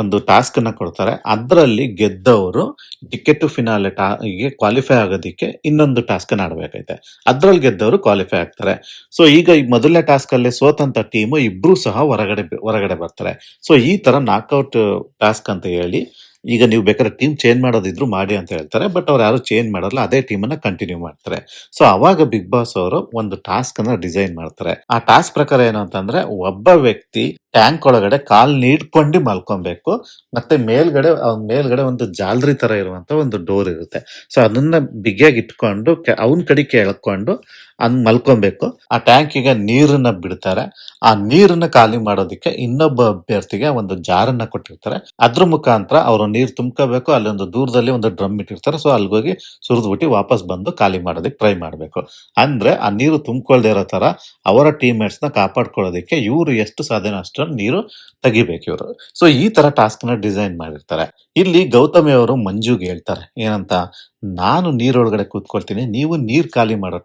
ಒಂದು ಟಾಸ್ಕ್ ಅನ್ನ ಕೊಡ್ತಾರೆ. ಅದರಲ್ಲಿ ಗೆದ್ದವರು ಟಿಕೆಟ್ ಟು ಫಿನಾಲೆ ಟಾಗೆ ಕ್ವಾಲಿಫೈ ಆಗೋದಿಕ್ಕೆ ಇನ್ನೊಂದು ಟಾಸ್ಕ್ ಆಡಬೇಕೈತೆ ಅದ್ರಲ್ಲಿ ಗೆದ್ದವರು ಕ್ವಾಲಿಫೈ ಆಗ್ತಾರೆ. ಸೊ ಈಗ ಈ ಮೊದಲನೇ ಟಾಸ್ಕ್ ಅಲ್ಲಿ ಸೋತಂತ ಟೀಮು ಇಬ್ರು ಸಹ ಹೊರಗಡೆ ಹೊರಗಡೆ ಬರ್ತಾರೆ. ಸೊ ಈ ತರ ನಾಕ್ಔಟ್ ಟಾಸ್ಕ್ ಅಂತ ಹೇಳಿ ಈಗ ನೀವು ಬೇಕಾದ್ರೆ ಟೀಮ್ ಚೇಂಜ್ ಮಾಡೋದಿದ್ರು ಮಾಡಿ ಅಂತ ಹೇಳ್ತಾರೆ ಬಟ್ ಅವ್ರು ಯಾರು ಚೇಂಜ್ ಮಾಡಲ್ಲ, ಅದೇ ಟೀಮ್ ಅನ್ನ ಕಂಟಿನ್ಯೂ ಮಾಡ್ತಾರೆ. ಸೊ ಅವಾಗ ಬಿಗ್ ಬಾಸ್ ಅವರು ಒಂದು ಟಾಸ್ಕ್ ಅನ್ನ ಡಿಸೈನ್ ಮಾಡ್ತಾರೆ. ಆ ಟಾಸ್ಕ್ ಪ್ರಕಾರ ಏನು ಅಂತಂದ್ರೆ ಒಬ್ಬ ವ್ಯಕ್ತಿ ಟ್ಯಾಂಕ್ ಒಳಗಡೆ ಕಾಲ್ ನೀಡ್ಕೊಂಡು ಮಲ್ಕೊಬೇಕು. ಮತ್ತೆ ಮೇಲ್ಗಡೆ ಅವ್ನ ಮೇಲ್ಗಡೆ ಒಂದು ಜಾಲರಿ ತರ ಇರುವಂತ ಒಂದು ಡೋರ್ ಇರುತ್ತೆ. ಸೊ ಅದನ್ನ ಬಿಗಿಯಾಗಿ ಇಟ್ಕೊಂಡು ಅವನ ಕಡೆ ಕೇಳ್ಕೊಂಡು ಹಂಗ್ ಮಲ್ಕೊಬೇಕು. ಆ ಟ್ಯಾಂಕಿಗೆ ನೀರನ್ನ ಬಿಡ್ತಾರೆ. ಆ ನೀರನ್ನ ಖಾಲಿ ಮಾಡೋದಕ್ಕೆ ಇನ್ನೊಬ್ಬ ಅಭ್ಯರ್ಥಿಗೆ ಒಂದು ಜಾರನ್ನ ಕೊಟ್ಟಿರ್ತಾರೆ. ಅದ್ರ ಮುಖಾಂತರ ಅವರು ನೀರ್ ತುಂಬ್ಕೋಬೇಕು. ಅಲ್ಲಿ ಒಂದು ದೂರದಲ್ಲಿ ಒಂದು ಡ್ರಮ್ ಇಟ್ಟಿರ್ತಾರೆ. ಸೊ ಅಲ್ಲಿಗೋಗಿ ಸುರಿದ್ಬಿಟ್ಟು ವಾಪಸ್ ಬಂದು ಖಾಲಿ ಮಾಡೋದಕ್ಕೆ ಟ್ರೈ ಮಾಡ್ಬೇಕು. ಅಂದ್ರೆ ಆ ನೀರು ತುಂಬ್ಕೊಳ್ದೇ ಇರೋ ತರ ಅವರ ಟೀಮ್ ಮೇಟ್ಸ್ನ ಕಾಪಾಡ್ಕೊಳ್ಳೋದಕ್ಕೆ ಇವರು ಎಷ್ಟು ಸಾಧ್ಯನೋ ಅಷ್ಟನ್ನು ನೀರು ತೆಗಿಬೇಕು ಇವರು. ಸೊ ಈ ತರ ಟಾಸ್ಕ್ನ ಡಿಸೈನ್ ಮಾಡಿರ್ತಾರೆ. ಇಲ್ಲಿ ಗೌತಮಿ ಅವರು ಮಂಜುಗೆ ಹೇಳ್ತಾರೆ, ಏನಂತ? ನಾನು ನೀರೊಳಗಡೆ ಕೂತ್ಕೊಳ್ತೀನಿ, ನೀವು ನೀರ್ ಖಾಲಿ ಮಾಡೋ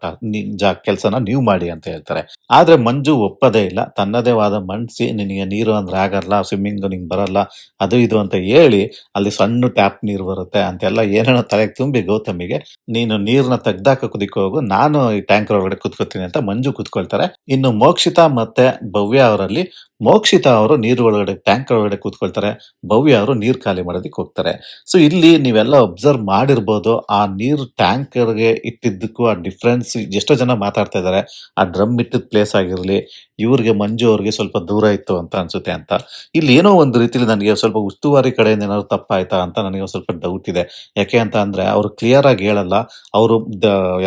ಜಾ, ಕೆಲಸನ ನೀವು ಮಾಡಿ ಅಂತ ಹೇಳ್ತಾರೆ. ಆದ್ರೆ ಮಂಜು ಒಪ್ಪದೇ ಇಲ್ಲ, ತನ್ನದೇ ವಾದ ಮನ್ಸಿ, ನಿನಗೆ ನೀರು ಅಂದ್ರೆ ಆಗಲ್ಲ ಸ್ವಿಮ್ಮಿಂಗ್ ನಿಂಗೆ ಬರಲ್ಲ, ಅದು ಇದು ಅಂತ ಹೇಳಿ, ಅಲ್ಲಿ ಸಣ್ಣ ಟ್ಯಾಪ್ ನೀರು ಬರುತ್ತೆ, ಅಂತೆಲ್ಲ ಏನೇನೋ ತಲೆಗೆ ತುಂಬಿ ಗೌತಮಿಗೆ, ನೀನು ನೀರನ್ನ ತೆಗ್ದಾಕ ಕುದಿಕೋ ಹೋಗು, ನಾನು ಈ ಟ್ಯಾಂಕರ್ ಒಳಗಡೆ ಕೂತ್ಕೊತೀನಿ ಅಂತ ಮಂಜು ಕೂತ್ಕೊಳ್ತಾರೆ. ಇನ್ನು ಮೋಕ್ಷಿತಾ ಮತ್ತೆ ಭವ್ಯ ಅವರಲ್ಲಿ, ಮೋಕ್ಷಿತಾ ಅವರು ನೀರು ಒಳಗಡೆ ಟ್ಯಾಂಕ್ ಒಳಗಡೆ ಕೂತ್ಕೊಳ್ತಾರೆ, ಭವ್ಯ ಅವರು ನೀರ್ ಖಾಲಿ ಮಾಡೋದಕ್ಕೆ ಹೋಗ್ತಾರೆ. ಸೊ ಇಲ್ಲಿ ನೀವೆಲ್ಲ ಅಬ್ಸರ್ವ್ ಮಾಡಿರ್ಬೋದು ಆ ನೀರು ಟ್ಯಾಂಕರ್ಗೆ ಇಟ್ಟಿದ್ದಕ್ಕೂ ಆ ಡಿಫ್ರೆನ್ಸ್ ಎಷ್ಟೋ ಜನ ಮಾತಾಡ್ತಾ ಇದ್ದಾರೆ ಆ ಡ್ರಮ್ ಇಟ್ಟಿದ್ ಪ್ಲೇಸ್ ಆಗಿರಲಿ, ಇವ್ರಿಗೆ ಮಂಜು ಅವ್ರಿಗೆ ಸ್ವಲ್ಪ ದೂರ ಇತ್ತು ಅಂತ ಅನ್ಸುತ್ತೆ ಅಂತ. ಇಲ್ಲಿ ಏನೋ ಒಂದು ರೀತಿಲಿ ನನಗೆ ಸ್ವಲ್ಪ ಉಸ್ತುವಾರಿ ಕಡೆಯಿಂದ ಏನಾದ್ರು ತಪ್ಪಾಯ್ತಾ ಅಂತ ನನಗೆ ಸ್ವಲ್ಪ ಡೌಟ್ ಇದೆ. ಯಾಕೆ ಅಂತ ಅಂದ್ರೆ ಅವ್ರು ಕ್ಲಿಯರ್ ಆಗಿ ಹೇಳಲ್ಲ. ಅವರು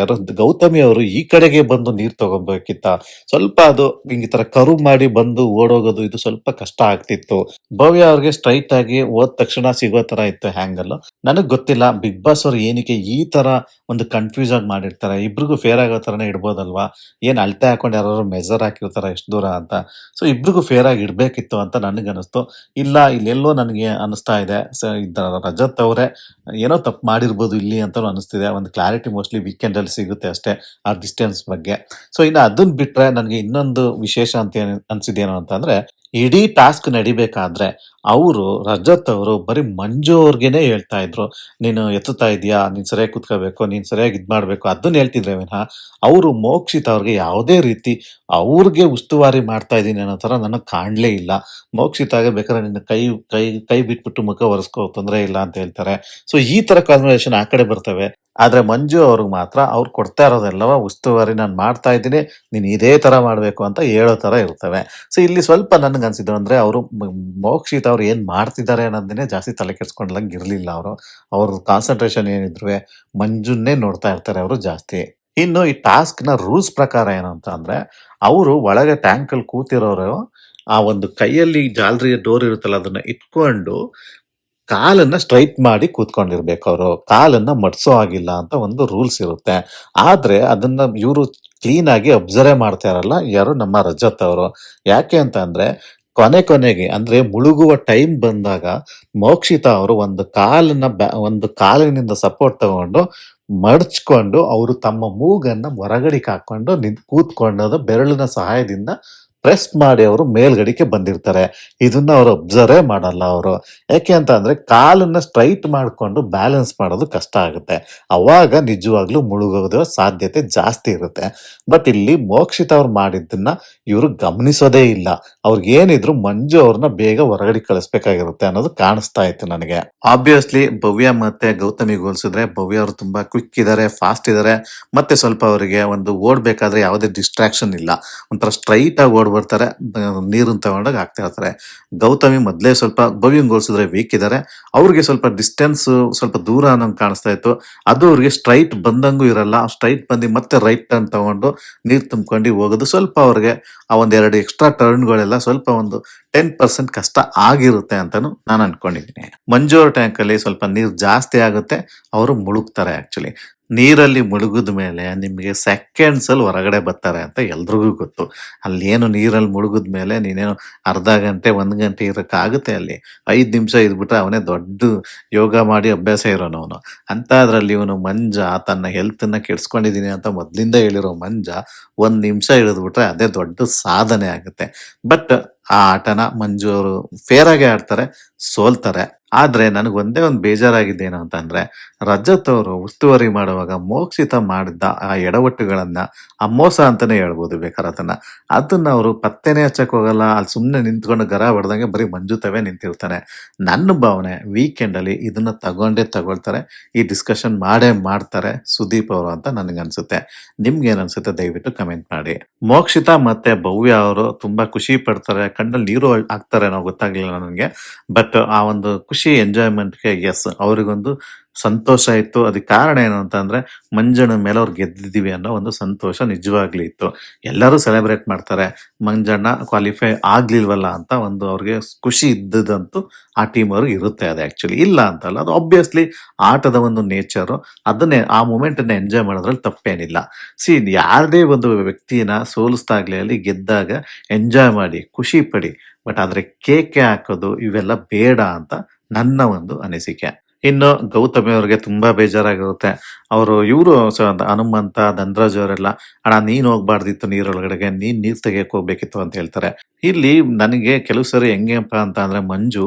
ಯಾರೋ ಗೌತಮಿ ಅವರು ಈ ಕಡೆಗೆ ಬಂದು ನೀರ್ ತಗೊಬೇಕಿತ್ತ. ಸ್ವಲ್ಪ ಅದು ಹಿಂಗ್ ಈ ತರ ಕರು ಮಾಡಿ ಬಂದು ಓಡೋಗೋದು ಇದು ಸ್ವಲ್ಪ ಕಷ್ಟ ಆಗ್ತಿತ್ತು. ಭವ್ಯ ಅವ್ರಿಗೆ ಸ್ಟ್ರೈಟ್ ಆಗಿ ಹೋದ ತಕ್ಷಣ ಸಿಗೋ ತರ ಇತ್ತು ಹ್ಯಾಂಗಲ್ ನನಗ್ ಗೊತ್ತಿಲ್ಲ, ಬಿಗ್ ಬಾಸ್ ಅವ್ರು ಏನಕ್ಕೆ ಈ ತರ ಒಂದು ಕನ್ಫ್ಯೂಸ್ ಆಗಿ ಮಾಡಿರ್ತಾರೆ. ಇಬ್ರಿಗೂ ಫೇರ್ ಆಗೋ ತರನೇ ಇಡ್ಬೋದಲ್ವಾ? ಏನು ಅಳತೆ ಹಾಕೊಂಡು ಯಾರು ಮೆಜರ್ ಹಾಕಿರ್ತಾರೆ ಎಷ್ಟು ದೂರ ಅಂತ? ಸೊ ಇಬ್ರಿಗೂ ಫೇರ್ ಆಗಿ ಇಡ್ಬೇಕಿತ್ತು ಅಂತ ನನಗೆ ಅನಿಸ್ತು ಇಲ್ಲ, ಇಲ್ಲೆಲ್ಲೋ ನನಗೆ ಅನಿಸ್ತಾ ಇದೆ. ಸೊ ಇದರ ರಜತ್ ಅವರೇ, ಏನೋ ತಪ್ಪು ಮಾಡಿರ್ಬೋದು ಇಲ್ಲಿ ಅಂತಲೂ ಅನಿಸ್ತಿದೆ ಒಂದು ಕ್ಲಾರಿಟಿ ಮೋಸ್ಟ್ಲಿ ವೀಕೆಂಡ್ ಅಲ್ಲಿ ಸಿಗುತ್ತೆ ಅಷ್ಟೇ, ಆ ಡಿಸ್ಟೆನ್ಸ್ ಬಗ್ಗೆ. ಸೊ ಇನ್ನು ಅದನ್ನ ಬಿಟ್ರೆ ನನಗೆ ಇನ್ನೊಂದು ವಿಶೇಷ ಅಂತ ಏನು ಅನಿಸಿದೇನು ಅಂತಂದರೆ, ಇಡೀ ಟಾಸ್ಕ್ ನಡಿಬೇಕಾದ್ರೆ ಅವರು ರಜತ್ ಅವರು ಬರೀ ಮಂಜು ಅವ್ರಿಗೆನೆ ಹೇಳ್ತಾ ಇದ್ರು. ನೀನು ಎತ್ತುತ್ತಾ ಇದೀಯಾ ನೀನ್ ಸರಿಯಾಗಿ ಕುತ್ಕೋಬೇಕು, ನೀನ್ ಸರಿಯಾಗಿ ಇದು ಮಾಡಬೇಕು ಅದನ್ನ ಹೇಳ್ತಿದ್ರೆ ವಿನಃ. ಅವರು ಮೋಕ್ಷಿತ ಅವ್ರಿಗೆ ಯಾವುದೇ ರೀತಿ ಅವ್ರಿಗೆ ಉಸ್ತುವಾರಿ ಮಾಡ್ತಾ ಇದ್ದೀನಿ ಅನ್ನೋ ತರ ನನಗೆ ಕಾಣ್ಲೇ ಇಲ್ಲ. ಮೋಕ್ಷಿತ ಆಗ ಬೇಕಾದ್ರೆ ನಿನ್ನ ಕೈ ಕೈ ಕೈ ಬಿಟ್ಬಿಟ್ಟು ಮುಖ ಒರೆಸ್ಕೋ, ತೊಂದರೆ ಇಲ್ಲ ಅಂತ ಹೇಳ್ತಾರೆ. ಸೊ ಈ ತರ ಕಾನ್ವರ್ಸೇಷನ್ ಆ ಕಡೆ ಬರ್ತವೆ. ಆದ್ರೆ ಮಂಜು ಅವ್ರಿಗೆ ಮಾತ್ರ ಅವ್ರು ಕೊಡ್ತಾ ಇರೋದೆಲ್ಲವ ಉಸ್ತುವಾರಿ ನಾನು ಮಾಡ್ತಾ ಇದ್ದೀನಿ, ನೀನ್ ಇದೇ ತರ ಮಾಡಬೇಕು ಅಂತ ಹೇಳೋ ತರ ಇರ್ತವೆ. ಸೊ ಇಲ್ಲಿ ಸ್ವಲ್ಪ ನನಗೆ ಅನಿಸಿದ್ರು ಅಂದ್ರೆ ಅವರು ಮೋಕ್ಷಿತ ಅವ್ರು ಏನು ಮಾಡ್ತಿದ್ದಾರೆ ಅನ್ನೋದನ್ನೇ ಜಾಸ್ತಿ ತಲೆ ಕೆಡ್ಸ್ಕೊಂಡ್ಲಂಗ್ ಇರಲಿಲ್ಲ ಅವರು. ಅವ್ರ ಕಾನ್ಸಂಟ್ರೇಷನ್ ಏನಿದ್ರು ಮಂಜುನ್ನೇ ನೋಡ್ತಾ ಇರ್ತಾರೆ ಅವರು ಜಾಸ್ತಿ. ಇನ್ನು ಈ ಟಾಸ್ಕ್ನ ರೂಲ್ಸ್ ಪ್ರಕಾರ ಏನಂತ ಅಂದರೆ, ಅವರು ಒಳಗೆ ಟ್ಯಾಂಕಲ್ಲಿ ಕೂತಿರೋರು, ಆ ಒಂದು ಕೈಯಲ್ಲಿ ಜಾಲರಿಯ ಡೋರ್ ಇರುತ್ತಲ್ಲ ಅದನ್ನ ಇಟ್ಕೊಂಡು ಕಾಲನ್ನ ಸ್ಟ್ರೈಟ್ ಮಾಡಿ ಕೂತ್ಕೊಂಡಿರ್ಬೇಕು ಅವರು. ಕಾಲನ್ನ ಮಡ್ಸೋ ಆಗಿಲ್ಲ ಅಂತ ಒಂದು ರೂಲ್ಸ್ ಇರುತ್ತೆ. ಆದ್ರೆ ಅದನ್ನ ಇವರು ಕ್ಲೀನ್ ಆಗಿ ಅಬ್ಸರ್ವ್ ಮಾಡ್ತಾ ಇರಲ್ಲ, ಯಾರು ನಮ್ಮ ರಜತ್ ಅವರು. ಯಾಕೆ ಅಂತ ಅಂದ್ರೆ ಕೊನೆ ಕೊನೆಗೆ ಅಂದ್ರೆ ಮುಳುಗುವ ಟೈಮ್ ಬಂದಾಗ ಮೋಕ್ಷಿತ ಅವರು ಒಂದು ಕಾಲನ್ನ ಒಂದು ಕಾಲಿನಿಂದ ಸಪೋರ್ಟ್ ತಗೊಂಡು ಮಡಚ್ಕೊಂಡು ಅವರು ತಮ್ಮ ಮೂಗನ್ನ ಹೊರಗಡೆ ಹಾಕೊಂಡು ನಿಂತ್ ಕೂತ್ಕೊಂಡದ ಬೆರಳಿನ ಸಹಾಯದಿಂದ ಪ್ರೆಸ್ ಮಾಡಿ ಅವರು ಮೇಲ್ಗಡಿಕೆ ಬಂದಿರ್ತಾರೆ. ಇದನ್ನ ಅವರು ಅಬ್ಸರ್ವೇ ಮಾಡಲ್ಲ ಅವರು. ಯಾಕೆ ಅಂತ ಅಂದ್ರೆ ಕಾಲನ್ನ ಸ್ಟ್ರೈಟ್ ಮಾಡಿಕೊಂಡು ಬ್ಯಾಲೆನ್ಸ್ ಮಾಡೋದು ಕಷ್ಟ ಆಗುತ್ತೆ. ಅವಾಗ ನಿಜವಾಗ್ಲೂ ಮುಳುಗೋದ ಸಾಧ್ಯತೆ ಜಾಸ್ತಿ ಇರುತ್ತೆ. ಬಟ್ ಇಲ್ಲಿ ಮೋಕ್ಷಿತ ಅವ್ರು ಮಾಡಿದ್ದನ್ನ ಇವರು ಗಮನಿಸೋದೇ ಇಲ್ಲ. ಅವ್ರಿಗೆ ಏನಿದ್ರು ಮಂಜು ಅವ್ರನ್ನ ಬೇಗ ಹೊರಗಡೆ ಕಳಿಸ್ಬೇಕಾಗಿರುತ್ತೆ ಅನ್ನೋದು ಕಾಣಿಸ್ತಾ ಇತ್ತು ನನಗೆ. ಆಬ್ವಿಯಸ್ಲಿ ಭವ್ಯ ಮತ್ತೆ ಗೌತಮಿ ಹೋಲಿಸಿದ್ರೆ ಭವ್ಯ ಅವರು ತುಂಬಾ ಕ್ವಿಕ್ ಇದಾರೆ ಫಾಸ್ಟ್ ಇದಾರೆ. ಮತ್ತೆ ಸ್ವಲ್ಪ ಅವರಿಗೆ ಒಂದು ಓಡ್ಬೇಕಾದ್ರೆ ಯಾವುದೇ ಡಿಸ್ಟ್ರಾಕ್ಷನ್ ಇಲ್ಲ. ಒಂಥರ ಸ್ಟ್ರೈಟ್ ಆಗಿ ಓಡ್ ಬರ್ತಾರೆ ನೀರನ್ನ ತಗೊಂಡಾಗ ಹಾಕ್ತಾ ಇರ್ತಾರೆ. ಗೌತಮಿ ಮೊದಲೇ ಸ್ವಲ್ಪ ಭವ್ಯಂಗ್ ಹೋಲಿಸಿದ್ರೆ ವೀಕ್ ಇದ್ದಾರೆ. ಅವ್ರಿಗೆ ಸ್ವಲ್ಪ ಡಿಸ್ಟೆನ್ಸ್ ಸ್ವಲ್ಪ ದೂರ ಅನ್ನೋಂಗೆ ಕಾಣಿಸ್ತಾ ಇತ್ತು. ಅದು ಅವ್ರಿಗೆ ಸ್ಟ್ರೈಟ್ ಬಂದಂಗೂ ಇರಲ್ಲ. ಸ್ಟ್ರೈಟ್ ಬಂದು ಮತ್ತೆ ರೈಟ್ ಟರ್ನ್ ತಗೊಂಡು ನೀರು ತುಂಬ್ಕೊಂಡು ಹೋಗೋದು ಸ್ವಲ್ಪ ಅವ್ರಿಗೆ ಆ ಒಂದೆರಡು ಎಕ್ಸ್ಟ್ರಾ ಟರ್ನ್ಗಳೆಲ್ಲ ಸ್ವಲ್ಪ ಒಂದು ಟೆನ್ ಪರ್ಸೆಂಟ್ ಕಷ್ಟ ಆಗಿರುತ್ತೆ ಅಂತಾನು ನಾನು ಅನ್ಕೊಂಡಿದ್ದೀನಿ. ಮಂಜೂರ್ ಟ್ಯಾಂಕ್ ಅಲ್ಲಿ ಸ್ವಲ್ಪ ನೀರು ಜಾಸ್ತಿ ಆಗುತ್ತೆ, ಅವರು ಮುಳುಗ್ತಾರೆ ಆಕ್ಚುಲಿ ನೀರಲ್ಲಿ ಮುಳುಗಿದ ಮೇಲೆ ನಿಮಗೆ ಸೆಕೆಂಡ್ಸ್ ಅಲ್ಲಿ ಹೊರಗಡೆ ಬರ್ತಾರೆ ಅಂತ ಎಲ್ರಿಗೂ ಗೊತ್ತು. ಅಲ್ಲಿ ಏನು ನೀರಲ್ಲಿ ಮುಳುಗಿದ ಮೇಲೆ ನೀನೇನು ಅರ್ಧ ಗಂಟೆ, ಒಂದು ಗಂಟೆ ಇರೋಕ್ಕಾಗುತ್ತೆ ಅಲ್ಲಿ? ಐದು ನಿಮಿಷ ಇದ್ಬಿಟ್ರೆ ಅವನೇ ದೊಡ್ಡ ಯೋಗ ಮಾಡಿ ಅಭ್ಯಾಸ ಇರೋನು ಅವನು. ಅಂಥದ್ರಲ್ಲಿ ಇವನು ಮಂಜ ತನ್ನ ಹೆಲ್ತನ್ನು ಕೆಡ್ಸ್ಕೊಂಡಿದ್ದೀನಿ ಅಂತ ಮೊದಲಿಂದ ಹೇಳಿರೋ ಮಂಜ ಒಂದು ನಿಮಿಷ ಇಳಿದ್ಬಿಟ್ರೆ ಅದೇ ದೊಡ್ಡ ಸಾಧನೆ ಆಗುತ್ತೆ. ಬಟ್ ಆ ಆಟನ ಮಂಜು ಅವರು ಫೇರ್ ಆಗಿ ಆಡ್ತಾರೆ. ಸೋಲ್ತಾರೆ. ಆದ್ರೆ ನನಗೆ ಒಂದೇ ಒಂದು ಬೇಜಾರಾಗಿದ್ದೇನು ಅಂತಂದ್ರೆ, ರಜತ್ ಅವರು ಉಸ್ತುವಾರಿ ಮಾಡುವಾಗ ಮೋಕ್ಷಿತ ಮಾಡಿದ್ದ ಆ ಎಡವಟ್ಟುಗಳನ್ನ ಆ ಮೋಸ ಅಂತಾನೆ ಹೇಳ್ಬೋದು ಬೇಕಾದ್ರೆ ಅದನ್ನ ಅದನ್ನ ಅವರು ಪತ್ತೆನೇ ಹಚ್ಚಕ್ ಹೋಗಲ್ಲ ಅಲ್ಲಿ ಸುಮ್ಮನೆ ನಿಂತ್ಕೊಂಡು ಗರ ಹೊಡೆದಂಗೆ ಬರೀ ಮಂಜುತವೇ ನಿಂತಿರ್ತಾನೆ. ನನ್ನ ಭಾವನೆ ವೀಕೆಂಡ್ ಅಲ್ಲಿ ಇದನ್ನ ತಗೊಂಡೇ ತಗೊಳ್ತಾರೆ, ಈ ಡಿಸ್ಕಷನ್ ಮಾಡೇ ಮಾಡ್ತಾರೆ ಸುದೀಪ್ ಅವರು ಅಂತ ನನಗೆ ಅನ್ಸುತ್ತೆ. ನಿಮ್ಗೆ ಅನ್ಸುತ್ತೆ ದಯವಿಟ್ಟು ಕಮೆಂಟ್ ಮಾಡಿ. ಮೋಕ್ಷಿತ ಮತ್ತೆ ಭವ್ಯ ಅವರು ತುಂಬಾ ಖುಷಿ ಪಡ್ತಾರೆ, ಕಣ್ಣಲ್ಲಿ ನೀರು ಹಾಕ್ತಾರೆ ನಾವು ಗೊತ್ತಾಗ್ಲಿಲ್ಲ ನನಗೆ ಬಟ್ ಆ ಒಂದು ಖುಷಿ ಎಂಜಾಯ್ಮೆಂಟ್ಗೆ ಎಸ್ ಅವರಿಗೊಂದು ಸಂತೋಷ ಇತ್ತು. ಅದಕ್ಕೆ ಕಾರಣ ಏನು ಅಂತ ಅಂದ್ರೆ, ಮಂಜಣ್ಣ ಮೇಲೆ ಅವ್ರು ಗೆದ್ದಿದ್ದೀವಿ ಅನ್ನೋ ಒಂದು ಸಂತೋಷ ನಿಜವಾಗ್ಲಿ ಇತ್ತು. ಎಲ್ಲರೂ ಸೆಲೆಬ್ರೇಟ್ ಮಾಡ್ತಾರೆ. ಮಂಜಣ್ಣ ಕ್ವಾಲಿಫೈ ಆಗ್ಲಿಲ್ವಲ್ಲ ಅಂತ ಒಂದು ಅವ್ರಿಗೆ ಖುಷಿ ಇದ್ದದಂತೂ ಆ ಟೀಮ್ ಅವ್ರಿಗೆ ಇರುತ್ತೆ ಅದು ಆಕ್ಚುಲಿ ಇಲ್ಲ ಅಂತಲ್ಲ ಅದು ಆಬ್ವಿಯಸ್ಲಿ ಆಟದ ಒಂದು ನೇಚರು ಅದನ್ನೇ, ಆ ಮೂಮೆಂಟ್ ಅನ್ನ ಎಂಜಾಯ್ ಮಾಡೋದ್ರಲ್ಲಿ ತಪ್ಪೇನಿಲ್ಲ. ಸಿ ಯಾರದೇ ಒಂದು ವ್ಯಕ್ತಿನ ಸೋಲಿಸ್ತಾಗ್ಲಿ ಅಲ್ಲಿ ಗೆದ್ದಾಗ ಎಂಜಾಯ್ ಮಾಡಿ, ಖುಷಿ ಪಡಿ ಬಟ್ ಆದರೆ ಕೇಕೆ ಹಾಕೋದು ಇವೆಲ್ಲ ಬೇಡ ಅಂತ ನನ್ನ ಒಂದು ಅನಿಸಿಕೆ. ಇನ್ನು ಗೌತಮಿ ಅವ್ರಿಗೆ ತುಂಬಾ ಬೇಜಾರಾಗಿರುತ್ತೆ. ಅವರು, ಇವರು ಹನುಮಂತ, ಧನರಾಜ್ ಅವರೆಲ್ಲ, ಅಣ್ಣ, ನೀನ್ ಹೋಗ್ಬಾರ್ದಿತ್ತು ನೀರೊಳಗಡೆಗೆ, ನೀನ್ ನೀರ್ ತೆಗಿಯಕ್ ಹೋಗ್ಬೇಕಿತ್ತು ಅಂತ ಹೇಳ್ತಾರೆ. ಇಲ್ಲಿ ನನಗೆ ಕೆಲವು ಸರಿ ಹೆಂಗೇಪ್ಪ ಅಂತ ಅಂದರೆ ಮಂಜು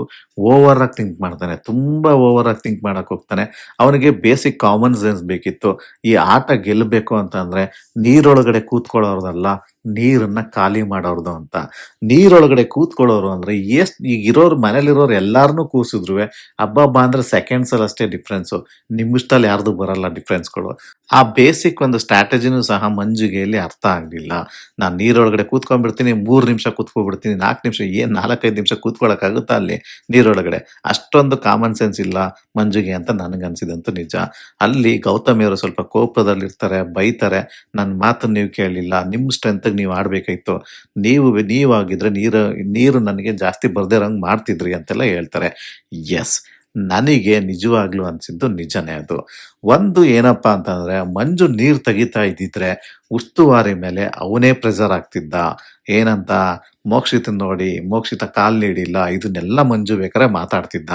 ಓವರ್ ಆಗಿ ಥಿಂಕ್ ಮಾಡ್ತಾನೆ, ತುಂಬ ಓವರ್ ಆಗಿ ಥಿಂಕ್ ಮಾಡೋಕೆ ಹೋಗ್ತಾನೆ. ಅವನಿಗೆ ಬೇಸಿಕ್ ಕಾಮನ್ ಸೆನ್ಸ್ ಬೇಕಿತ್ತು. ಈ ಆಟ ಗೆಲ್ಲಬೇಕು ಅಂತ ಅಂದರೆ ನೀರೊಳಗಡೆ ಕೂತ್ಕೊಳ್ಳೋರ್ದಲ್ಲ, ನೀರನ್ನು ಖಾಲಿ ಮಾಡೋರ್ದು ಅಂತ. ನೀರೊಳಗಡೆ ಕೂತ್ಕೊಳ್ಳೋರು ಅಂದರೆ ಎಷ್ಟು, ಈಗ ಇರೋರು ಮನೇಲಿರೋರು ಎಲ್ಲರನ್ನೂ ಕೂಸಿದ್ರು ಹಬ್ಬ ಹಬ್ಬ ಅಂದರೆ ಸೆಕೆಂಡ್ಸಲ್ಲಿ ಅಷ್ಟೇ ಡಿಫ್ರೆನ್ಸು ನಿಮ್ಮಿಷ್ಟಲ್ಲಿ ಯಾರ್ದು ಬರಲ್ಲ ಡಿಫ್ರೆನ್ಸ್ಗಳು ಆ ಬೇಸಿಕ್ ಒಂದು ಸ್ಟ್ರಾಟಜಿನೂ ಸಹ ಮಂಜುಗೆಯಲ್ಲಿ ಅರ್ಥ ಆಗಲಿಲ್ಲ. ನಾನು ನೀರೊಳಗಡೆ ಕೂತ್ಕೊಂಡ್ಬಿಡ್ತೀನಿ, ಮೂರು ನಿಮಿಷ ಕೂತ್ಕೊಂಡ್ಬಿಡ್ತೀನಿ ನಾಲ್ಕು ನಿಮಿಷ, ಏನು ನಾಲ್ಕೈದು ನಿಮಿಷ ಕೂತ್ಕೊಳ್ಳೋಕ್ಕಾಗುತ್ತಾ ಅಲ್ಲಿ ನೀರೊಳಗಡೆ? ಅಷ್ಟೊಂದು ಕಾಮನ್ ಸೆನ್ಸ್ ಇಲ್ಲ ಮಂಜುಗೆ ಅಂತ ನನಗನ್ಸಿದಂತೂ ನಿಜ. ಅಲ್ಲಿ ಗೌತಮಿಯವರು ಸ್ವಲ್ಪ ಕೋಪದಲ್ಲಿರ್ತಾರೆ, ಬೈತಾರೆ ನನ್ನ ಮಾತನ್ನು ನೀವು ಕೇಳಲಿಲ್ಲ ನಿಮ್ಮ ಸ್ಟ್ರೆಂತ್ಗೆ ನೀವು ಆಡಬೇಕಾಯ್ತು. ನೀವು ನೀವಾಗಿದ್ರೆ ನೀರು ನೀರು ನನಗೆ ಜಾಸ್ತಿ ಬರ್ದಿರಂಗ್ ಮಾಡ್ತಿದ್ರಿ ಅಂತೆಲ್ಲ ಹೇಳ್ತಾರೆ. ಎಸ್ ನನಗೆ ನಿಜವಾಗ್ಲೂ ಅನ್ಸಿದ್ದು ನಿಜನೇ ಅದು. ಒಂದು ಏನಪ್ಪ ಅಂತಂದ್ರೆ, ಮಂಜು ನೀರು ತೆಗಿತಾ ಇದ್ದಿದ್ರೆ ಉಸ್ತುವಾರಿ ಮೇಲೆ ಅವನೇ ಪ್ರೆಸರ್ ಆಗ್ತಿದ್ದ ಏನಂತ? ಮೋಕ್ಷಿತ ನೋಡಿ, ಮೋಕ್ಷಿತ ಕಾಲ್ ನೀಡಿಲ್ಲ, ಇದನ್ನೆಲ್ಲ ಮಂಜು ಬೇಕಾದ್ರೆ ಮಾತಾಡ್ತಿದ್ದ.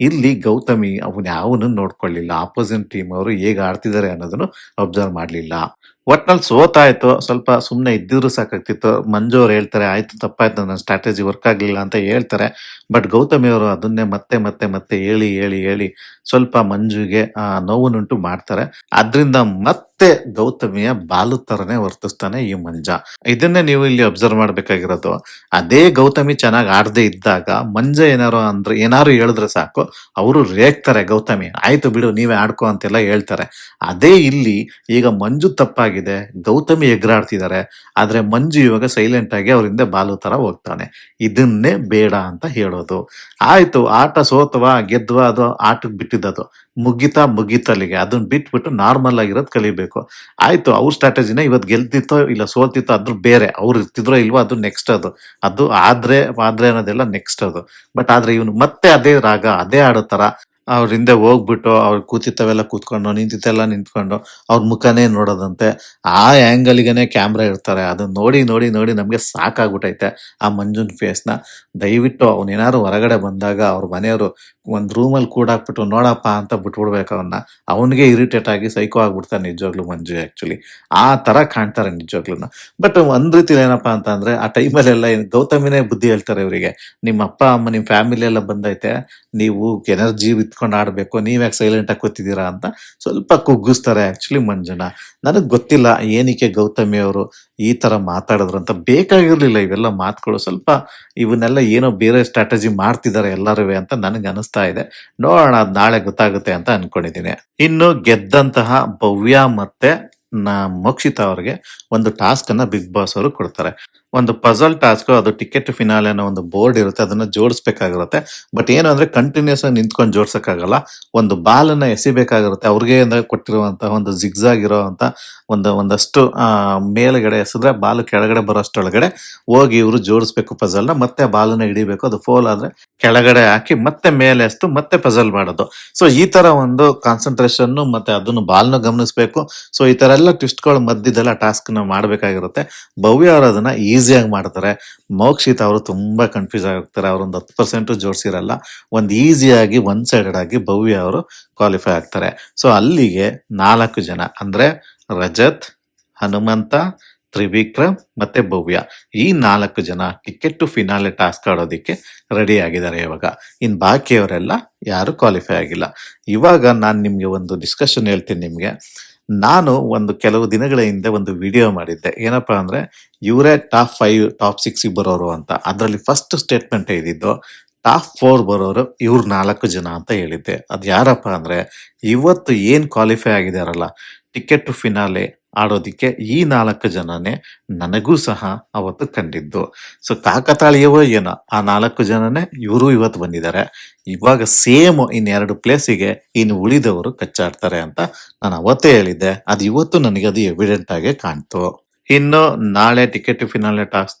ಇಲ್ಲಿ ಗೌತಮಿ ಅವನ್ ಯಾವನ್ನು ನೋಡ್ಕೊಳ್ಳಿಲ್ಲ. ಆಪೋಸಿಟ್ ಟೀಮ್ ಅವರು ಹೇಗೆ ಆಡ್ತಿದ್ದಾರೆ ಅನ್ನೋದನ್ನು ಅಬ್ಸರ್ವ್ ಮಾಡ್ಲಿಲ್ಲ. ಒಟ್ನಲ್ಲಿ ಸೋತಾಯ್ತು, ಸ್ವಲ್ಪ ಸುಮ್ಮನೆ ಇದ್ದಿದ್ರು ಸಾಕಾಗ್ತಿತ್ತು. ಮಂಜು ಅವ್ರು ಹೇಳ್ತಾರೆ, ಆಯ್ತು, ತಪ್ಪಾಯ್ತು, ನನ್ನ ಸ್ಟ್ರಾಟಜಿ ವರ್ಕ್ ಆಗಲಿಲ್ಲ ಅಂತ ಹೇಳ್ತಾರೆ. ಬಟ್ ಗೌತಮಿ ಅವರು ಅದನ್ನೇ ಮತ್ತೆ ಮತ್ತೆ ಮತ್ತೆ ಹೇಳಿ ಹೇಳಿ ಹೇಳಿ ಸ್ವಲ್ಪ ಮಂಜುಗೆ ಆ ನೋವನ್ನುಂಟು ಮಾಡ್ತಾರೆ. ಅದ್ರಿಂದ ಮತ್ತೆ ಗೌತಮಿಯ ಬಾಲು ತರನೇ ವರ್ತಿಸ್ತಾನೆ ಈ ಮಂಜ. ಇದನ್ನೇ ನೀವು ಇಲ್ಲಿ ಅಬ್ಸರ್ವ್ ಮಾಡ್ಬೇಕಾಗಿರೋದು. ಅದೇ ಗೌತಮಿ ಚೆನ್ನಾಗಿ ಆಡದೆ ಇದ್ದಾಗ ಮಂಜ ಏನಾರು ಅಂದ್ರೆ ಏನಾರು ಹೇಳಿದ್ರೆ ಸಾಕು, ಅವರು ರೇಗ್ತಾರೆ ಗೌತಮಿ. ಆಯ್ತು ಬಿಡು, ನೀವೇ ಆಡ್ಕೋ ಅಂತೆಲ್ಲ ಹೇಳ್ತಾರೆ. ಅದೇ ಇಲ್ಲಿ ಈಗ ಮಂಜು ತಪ್ಪಾಗಿದೆ, ಗೌತಮಿ ಎಗ್ರಾಡ್ತಿದ್ದಾರೆ, ಆದ್ರೆ ಮಂಜು ಇವಾಗ ಸೈಲೆಂಟ್ ಆಗಿ ಅವರಿಂದ ಬಾಲು ತರ ಹೋಗ್ತಾನೆ. ಇದನ್ನೇ ಬೇಡ ಅಂತ ಹೇಳೋದು. ಆಯ್ತು, ಆಟ ಸೋತವಾ, ಗೆದ್ವಾ ಅದು ಆಟಕ್ಕೆ ಬಿಟ್ಟಿದ್ದದು. ಮುಗಿತಾ ಮುಗಿತಲ್ಲಿಗೆ. ಅದನ್ನ ಬಿಟ್ಬಿಟ್ಟು ನಾರ್ಮಲ್ ಆಗಿರೋದು ಕಲಿಬೇಕು. ಆಯ್ತು, ಅವ್ರ ಸ್ಟ್ರಾಟಜಿನ ಇವತ್ತು ಗೆಲ್ತಿತ್ತೋ ಇಲ್ಲ ಸೋಲ್ತಿತ್ತೋ ಅದ್ರ ಬೇರೆ. ಅವ್ರು ಇರ್ತಿದ್ರೋ ಇಲ್ವೋ ಅದು ನೆಕ್ಸ್ಟ್ ಅದು. ಅದು ಆದ್ರೆ ಆದ್ರೆ ಅನ್ನೋದೆಲ್ಲ ನೆಕ್ಸ್ಟ್ ಅದು. ಬಟ್ ಆದ್ರೆ ಇವನು ಮತ್ತೆ ಅದೇ ರಾಗ, ಅದೇ ಆಡೋ ತರ ಅವ್ರ ಹಿಂದೆ ಹೋಗ್ಬಿಟ್ಟು ಅವ್ರು ಕೂತಿತ್ತವೆಲ್ಲ ಕೂತ್ಕೊಂಡು ನಿಂತಿತ್ತೆಲ್ಲ ನಿಂತ್ಕೊಂಡು ಅವ್ರ ಮುಖನೇ ನೋಡೋದಂತೆ. ಆ ಆ್ಯಂಗಲ್ಗೆನೆ ಕ್ಯಾಮ್ರಾ ಇರ್ತಾರೆ ಅದನ್ನ ನೋಡಿ ನೋಡಿ ನೋಡಿ ನಮಗೆ ಸಾಕಾಗ್ಬಿಟ್ಟೈತೆ ಆ ಮಂಜುನ್ ಫೇಸ್ನ ದಯವಿಟ್ಟು ಅವನೇನಾದ್ರು ಹೊರಗಡೆ ಬಂದಾಗ ಅವ್ರ ಮನೆಯವರು ಒಂದು ರೂಮಲ್ಲಿ ಕೂಡಾಕ್ಬಿಟ್ಟು ನೋಡಪ್ಪ ಅಂತ ಬಿಟ್ಬಿಡ್ಬೇಕು ಅವನ್ನ ಅವನಿಗೆ ಇರಿಟೇಟ್ ಆಗಿ ಸೈಕೋ ಆಗ್ಬಿಡ್ತಾರೆ ನಿಜವಾಗ್ಲೂ ಮಂಜು ಆ್ಯಕ್ಚುಲಿ ಆ ಥರ ಕಾಣ್ತಾರೆ ನಿಜವಾಗ್ಲೂ ಬಟ್ ಒಂದು ರೀತಿಲಿ ಏನಪ್ಪ ಅಂತಂದರೆ ಆ ಟೈಮಲ್ಲೆಲ್ಲ ಗೌತಮಿನೇ ಬುದ್ಧಿ ಹೇಳ್ತಾರೆ ಇವರಿಗೆ. ನಿಮ್ಮ ಅಪ್ಪ ಅಮ್ಮ ನಿಮ್ಮ ಫ್ಯಾಮಿಲಿ ಎಲ್ಲ ಬಂದೈತೆ. ನೀವು ಎನರ್ಜಿ ಇತ್ಕೊಂಡು ಆಡ್ಬೇಕು ನೀವ್ಯಾಕೆ ಸೈಲೆಂಟ್ ಆಗಿ ಕೂತಿದ್ದೀರಾ ಅಂತ ಸ್ವಲ್ಪ ಕುಗ್ಗಿಸ್ತಾರೆ ಆಕ್ಚುಲಿ ಮಂಜುನ. ನನಗೆ ಗೊತ್ತಿಲ್ಲ ಏನಕ್ಕೆ ಗೌತಮಿ ಅವರು ಈ ತರ ಮಾತಾಡಿದ್ರು ಅಂತ. ಬೇಕಾಗಿರಲಿಲ್ಲ ಇವೆಲ್ಲ ಮಾತುಗಳು. ಸ್ವಲ್ಪ ಇವನ್ನೆಲ್ಲ ಏನೋ ಬೇರೆ ಸ್ಟ್ರಾಟಜಿ ಮಾಡ್ತಿದ್ದಾರೆ ಎಲ್ಲರೂ ಅಂತ ನನಗೆ ಅನಿಸ್ತಾ ಇದೆ. ನೋಡೋಣ ಅದ್ ನಾಳೆ ಗೊತ್ತಾಗುತ್ತೆ ಅಂತ ಅನ್ಕೊಂಡಿದ್ದೀನಿ ಇನ್ನು ಗೆದ್ದಂತಹ ಭವ್ಯ ಮತ್ತೆ ನ- ಮೋಕ್ಷಿತಾ ಅವ್ರಿಗೆ ಒಂದು ಟಾಸ್ಕ್ ಅನ್ನ ಬಿಗ್ ಬಾಸ್ ಅವರು ಕೊಡ್ತಾರೆ. ಒಂದು ಪಜಲ್ ಟಾಸ್ಕ್ ಅದು ಟಿಕೆಟ್ ಫಿನಾಲೆ ಅನ್ನೋ ಒಂದು ಬೋರ್ಡ್ ಇರುತ್ತೆ, ಅದನ್ನ ಜೋಡಿಸ್ಬೇಕಾಗಿರುತ್ತೆ. ಬಟ್ ಏನು ಅಂದ್ರೆ ಕಂಟಿನ್ಯೂಸ್ ಆಗಿ ನಿಂತ್ಕೊಂಡು ಜೋಡ್ಸಕ್ಕಾಗಲ್ಲ. ಒಂದು ಬಾಲ್ ಅನ್ನ ಎಸಿಬೇಕಾಗಿರುತ್ತೆ. ಅವ್ರಿಗೆ ಅಂದ್ರೆ ಕೊಟ್ಟಿರುವಂತಹ ಒಂದು ಜಿಗ್ಜಾಗ್ ಇರುವಂತ ಒಂದು, ಒಂದಷ್ಟು ಮೇಲ್ಗಡೆ ಎಸೆದ್ರೆ ಬಾಲ್ ಕೆಳಗಡೆ ಬರೋಷ್ಟೊಳಗಡೆ ಹೋಗಿ ಇವರು ಜೋಡಿಸ್ಬೇಕು ಪಜಲ್ನ ಮತ್ತೆ ಬಾಲನ್ನ ಹಿಡಿಬೇಕು. ಅದು ಫೋಲ್ ಆದ್ರೆ ಕೆಳಗಡೆ ಹಾಕಿ ಮತ್ತೆ ಮೇಲೆ ಎಸ್ತು, ಮತ್ತೆ ಪಜಲ್ ಮಾಡೋದು. ಸೊ ಈ ತರ ಒಂದು ಕಾನ್ಸಂಟ್ರೇಷನ್ ಮತ್ತೆ ಅದನ್ನು ಬಾಲ್ನ ಗಮನಿಸಬೇಕು. ಸೊ ಈ ತರ ಎಲ್ಲ ಟ್ವಿಸ್ಟ್ಗಳ ಮಧ್ಯದೆಲ್ಲ ಟಾಸ್ಕ್ನ ಮಾಡಬೇಕಾಗಿರುತ್ತೆ. ಭವ್ಯ ಅವರು ಅದನ್ನ ಈಸಿಯಾಗಿ ಮಾಡ್ತಾರೆ. ಮೋಕ್ಷಿತ ಅವರು ತುಂಬಾ ಕನ್ಫ್ಯೂಸ್ ಆಗಿರ್ತಾರೆ ಅವ್ರೊಂದು ಹತ್ತು ಪರ್ಸೆಂಟ್ ಜೋಡಿಸಿರಲ್ಲ. ಒಂದು ಈಸಿಯಾಗಿ ಒನ್ ಸೈಡೆಡ್ ಆಗಿ ಭವ್ಯ ಅವರು ಕ್ವಾಲಿಫೈ ಆಗ್ತಾರೆ. ಸೊ ಅಲ್ಲಿಗೆ ನಾಲ್ಕು ಜನ, ಅಂದ್ರೆ ರಜತ್, ಹನುಮಂತ, ತ್ರಿವಿಕ್ರಮ್ ಮತ್ತೆ ಭವ್ಯ. ಈ ನಾಲ್ಕು ಜನ ಟಿಕೆಟ್ ಟು ಫಿನಾಲೆ ಟಾಸ್ಕ್ ಆಡೋದಿಕ್ಕೆ ರೆಡಿ ಆಗಿದ್ದಾರೆ ಇವಾಗ. ಇನ್ ಬಾಕಿಯವರೆಲ್ಲ ಯಾರು ಕ್ವಾಲಿಫೈ ಆಗಿಲ್ಲ. ಇವಾಗ ನಾನು ನಿಮ್ಗೆ ಒಂದು ಡಿಸ್ಕಷನ್ ಹೇಳ್ತೀನಿ ನಿಮ್ಗೆ. ನಾನು ಒಂದು ಕೆಲವು ದಿನಗಳ ಹಿಂದೆ ಒಂದು ವಿಡಿಯೋ ಮಾಡಿದ್ದೆ. ಏನಪ್ಪಾ ಅಂದ್ರೆ, ಇವರೇ ಟಾಪ್ ಫೈವ್ ಟಾಪ್ ಸಿಕ್ಸಿಗೆ ಬರೋರು ಅಂತ. ಅದರಲ್ಲಿ ಫಸ್ಟ್ ಸ್ಟೇಟ್ಮೆಂಟ್ ಇದ್ದಿದ್ದು ಟಾಪ್ ಫೋರ್ ಬರೋರು ಇವ್ರು ನಾಲ್ಕು ಜನ ಅಂತ ಹೇಳಿದ್ದೆ. ಅದು ಯಾರಪ್ಪ ಅಂದ್ರೆ, ಇವತ್ತು ಏನು ಕ್ವಾಲಿಫೈ ಆಗಿದಾರಲ್ಲ? ಟಿಕೆಟ್ ಟು ಫಿನಾಲೆ ಆಡೋದಿಕ್ಕೆ ಈ ನಾಲ್ಕು ಜನನೇ ನನಗೂ ಸಹ ಅವತ್ತು ಕಂಡಿದ್ದು. ಸೊ ಕಾಕತಾಳೀಯವೋ ಏನೋ, ಆ ನಾಲ್ಕು ಜನನೇ ಇವರು ಇವತ್ತು ಬಂದಿದ್ದಾರೆ. ಇವಾಗ ಸೇಮ್ ಇನ್ನೆರಡು ಪ್ಲೇಸಿಗೆ ಇನ್ನು ಉಳಿದವರು ಕಚ್ಚಾಡ್ತಾರೆ ಅಂತ ನಾನು ಅವತ್ತೇ ಹೇಳಿದ್ದೆ. ಅದು ಇವತ್ತು ನನಗೆ ಅದು ಎವಿಡೆಂಟ್ ಆಗಿ ಕಾಣ್ತು. ಇನ್ನು ನಾಳೆ ಟಿಕೆಟ್ ಫಿನಾಲೆ ಟಾಕ್ಸ್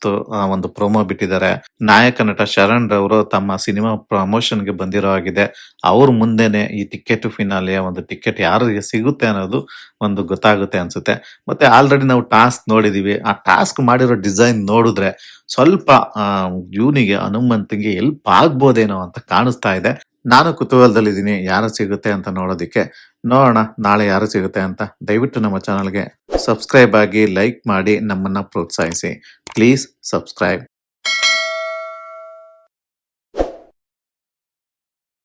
ಒಂದು ಪ್ರೊಮೋ ಬಿಟ್ಟಿದ್ದಾರೆ. ನಾಯಕ ನಟ ಶರಣ್ ರವರು ತಮ್ಮ ಸಿನಿಮಾ ಪ್ರಮೋಷನ್ಗೆ ಬಂದಿರೋ ಆಗಿದೆ ಅವ್ರ ಮುಂದೆನೆ ಈ ಟಿಕೆಟ್ ಫಿನಾಲೆಯ ಒಂದು ಟಿಕೆಟ್ ಯಾರಿಗೆ ಸಿಗುತ್ತೆ ಅನ್ನೋದು ಒಂದು ಗೊತ್ತಾಗುತ್ತೆ ಅನ್ಸುತ್ತೆ. ಮತ್ತೆ ಆಲ್ರೆಡಿ ನಾವು ಟಾಸ್ಕ್ ನೋಡಿದೀವಿ. ಆ ಟಾಸ್ಕ್ ಮಾಡಿರೋ ಡಿಸೈನ್ ನೋಡಿದ್ರೆ ಸ್ವಲ್ಪ ಇವನಿಗೆ, ಹನುಮಂತಿಗೆ ಎಲ್ಪ್ ಆಗ್ಬೋದೇನೋ ಅಂತ ಕಾಣಿಸ್ತಾ ಇದೆ. ನಾನು ಕುತೂಹಲದಲ್ಲಿದ್ದೀನಿ, ಯಾರು ಸಿಗುತ್ತೆ ಅಂತ ನೋಡೋದಿಕ್ಕೆ ನೋಡೋಣ, ನಾಳೆ ಯಾರು ಸಿಗುತ್ತೆ ಅಂತ ದಯವಿಟ್ಟು ನಮ್ಮ ಚಾನಲ್ಗೆ ಸಬ್ಸ್ಕ್ರೈಬ್ ಆಗಿ ಲೈಕ್ ಮಾಡಿ ನಮ್ಮನ್ನ ಪ್ರೋತ್ಸಾಹಿಸಿ. Please subscribe.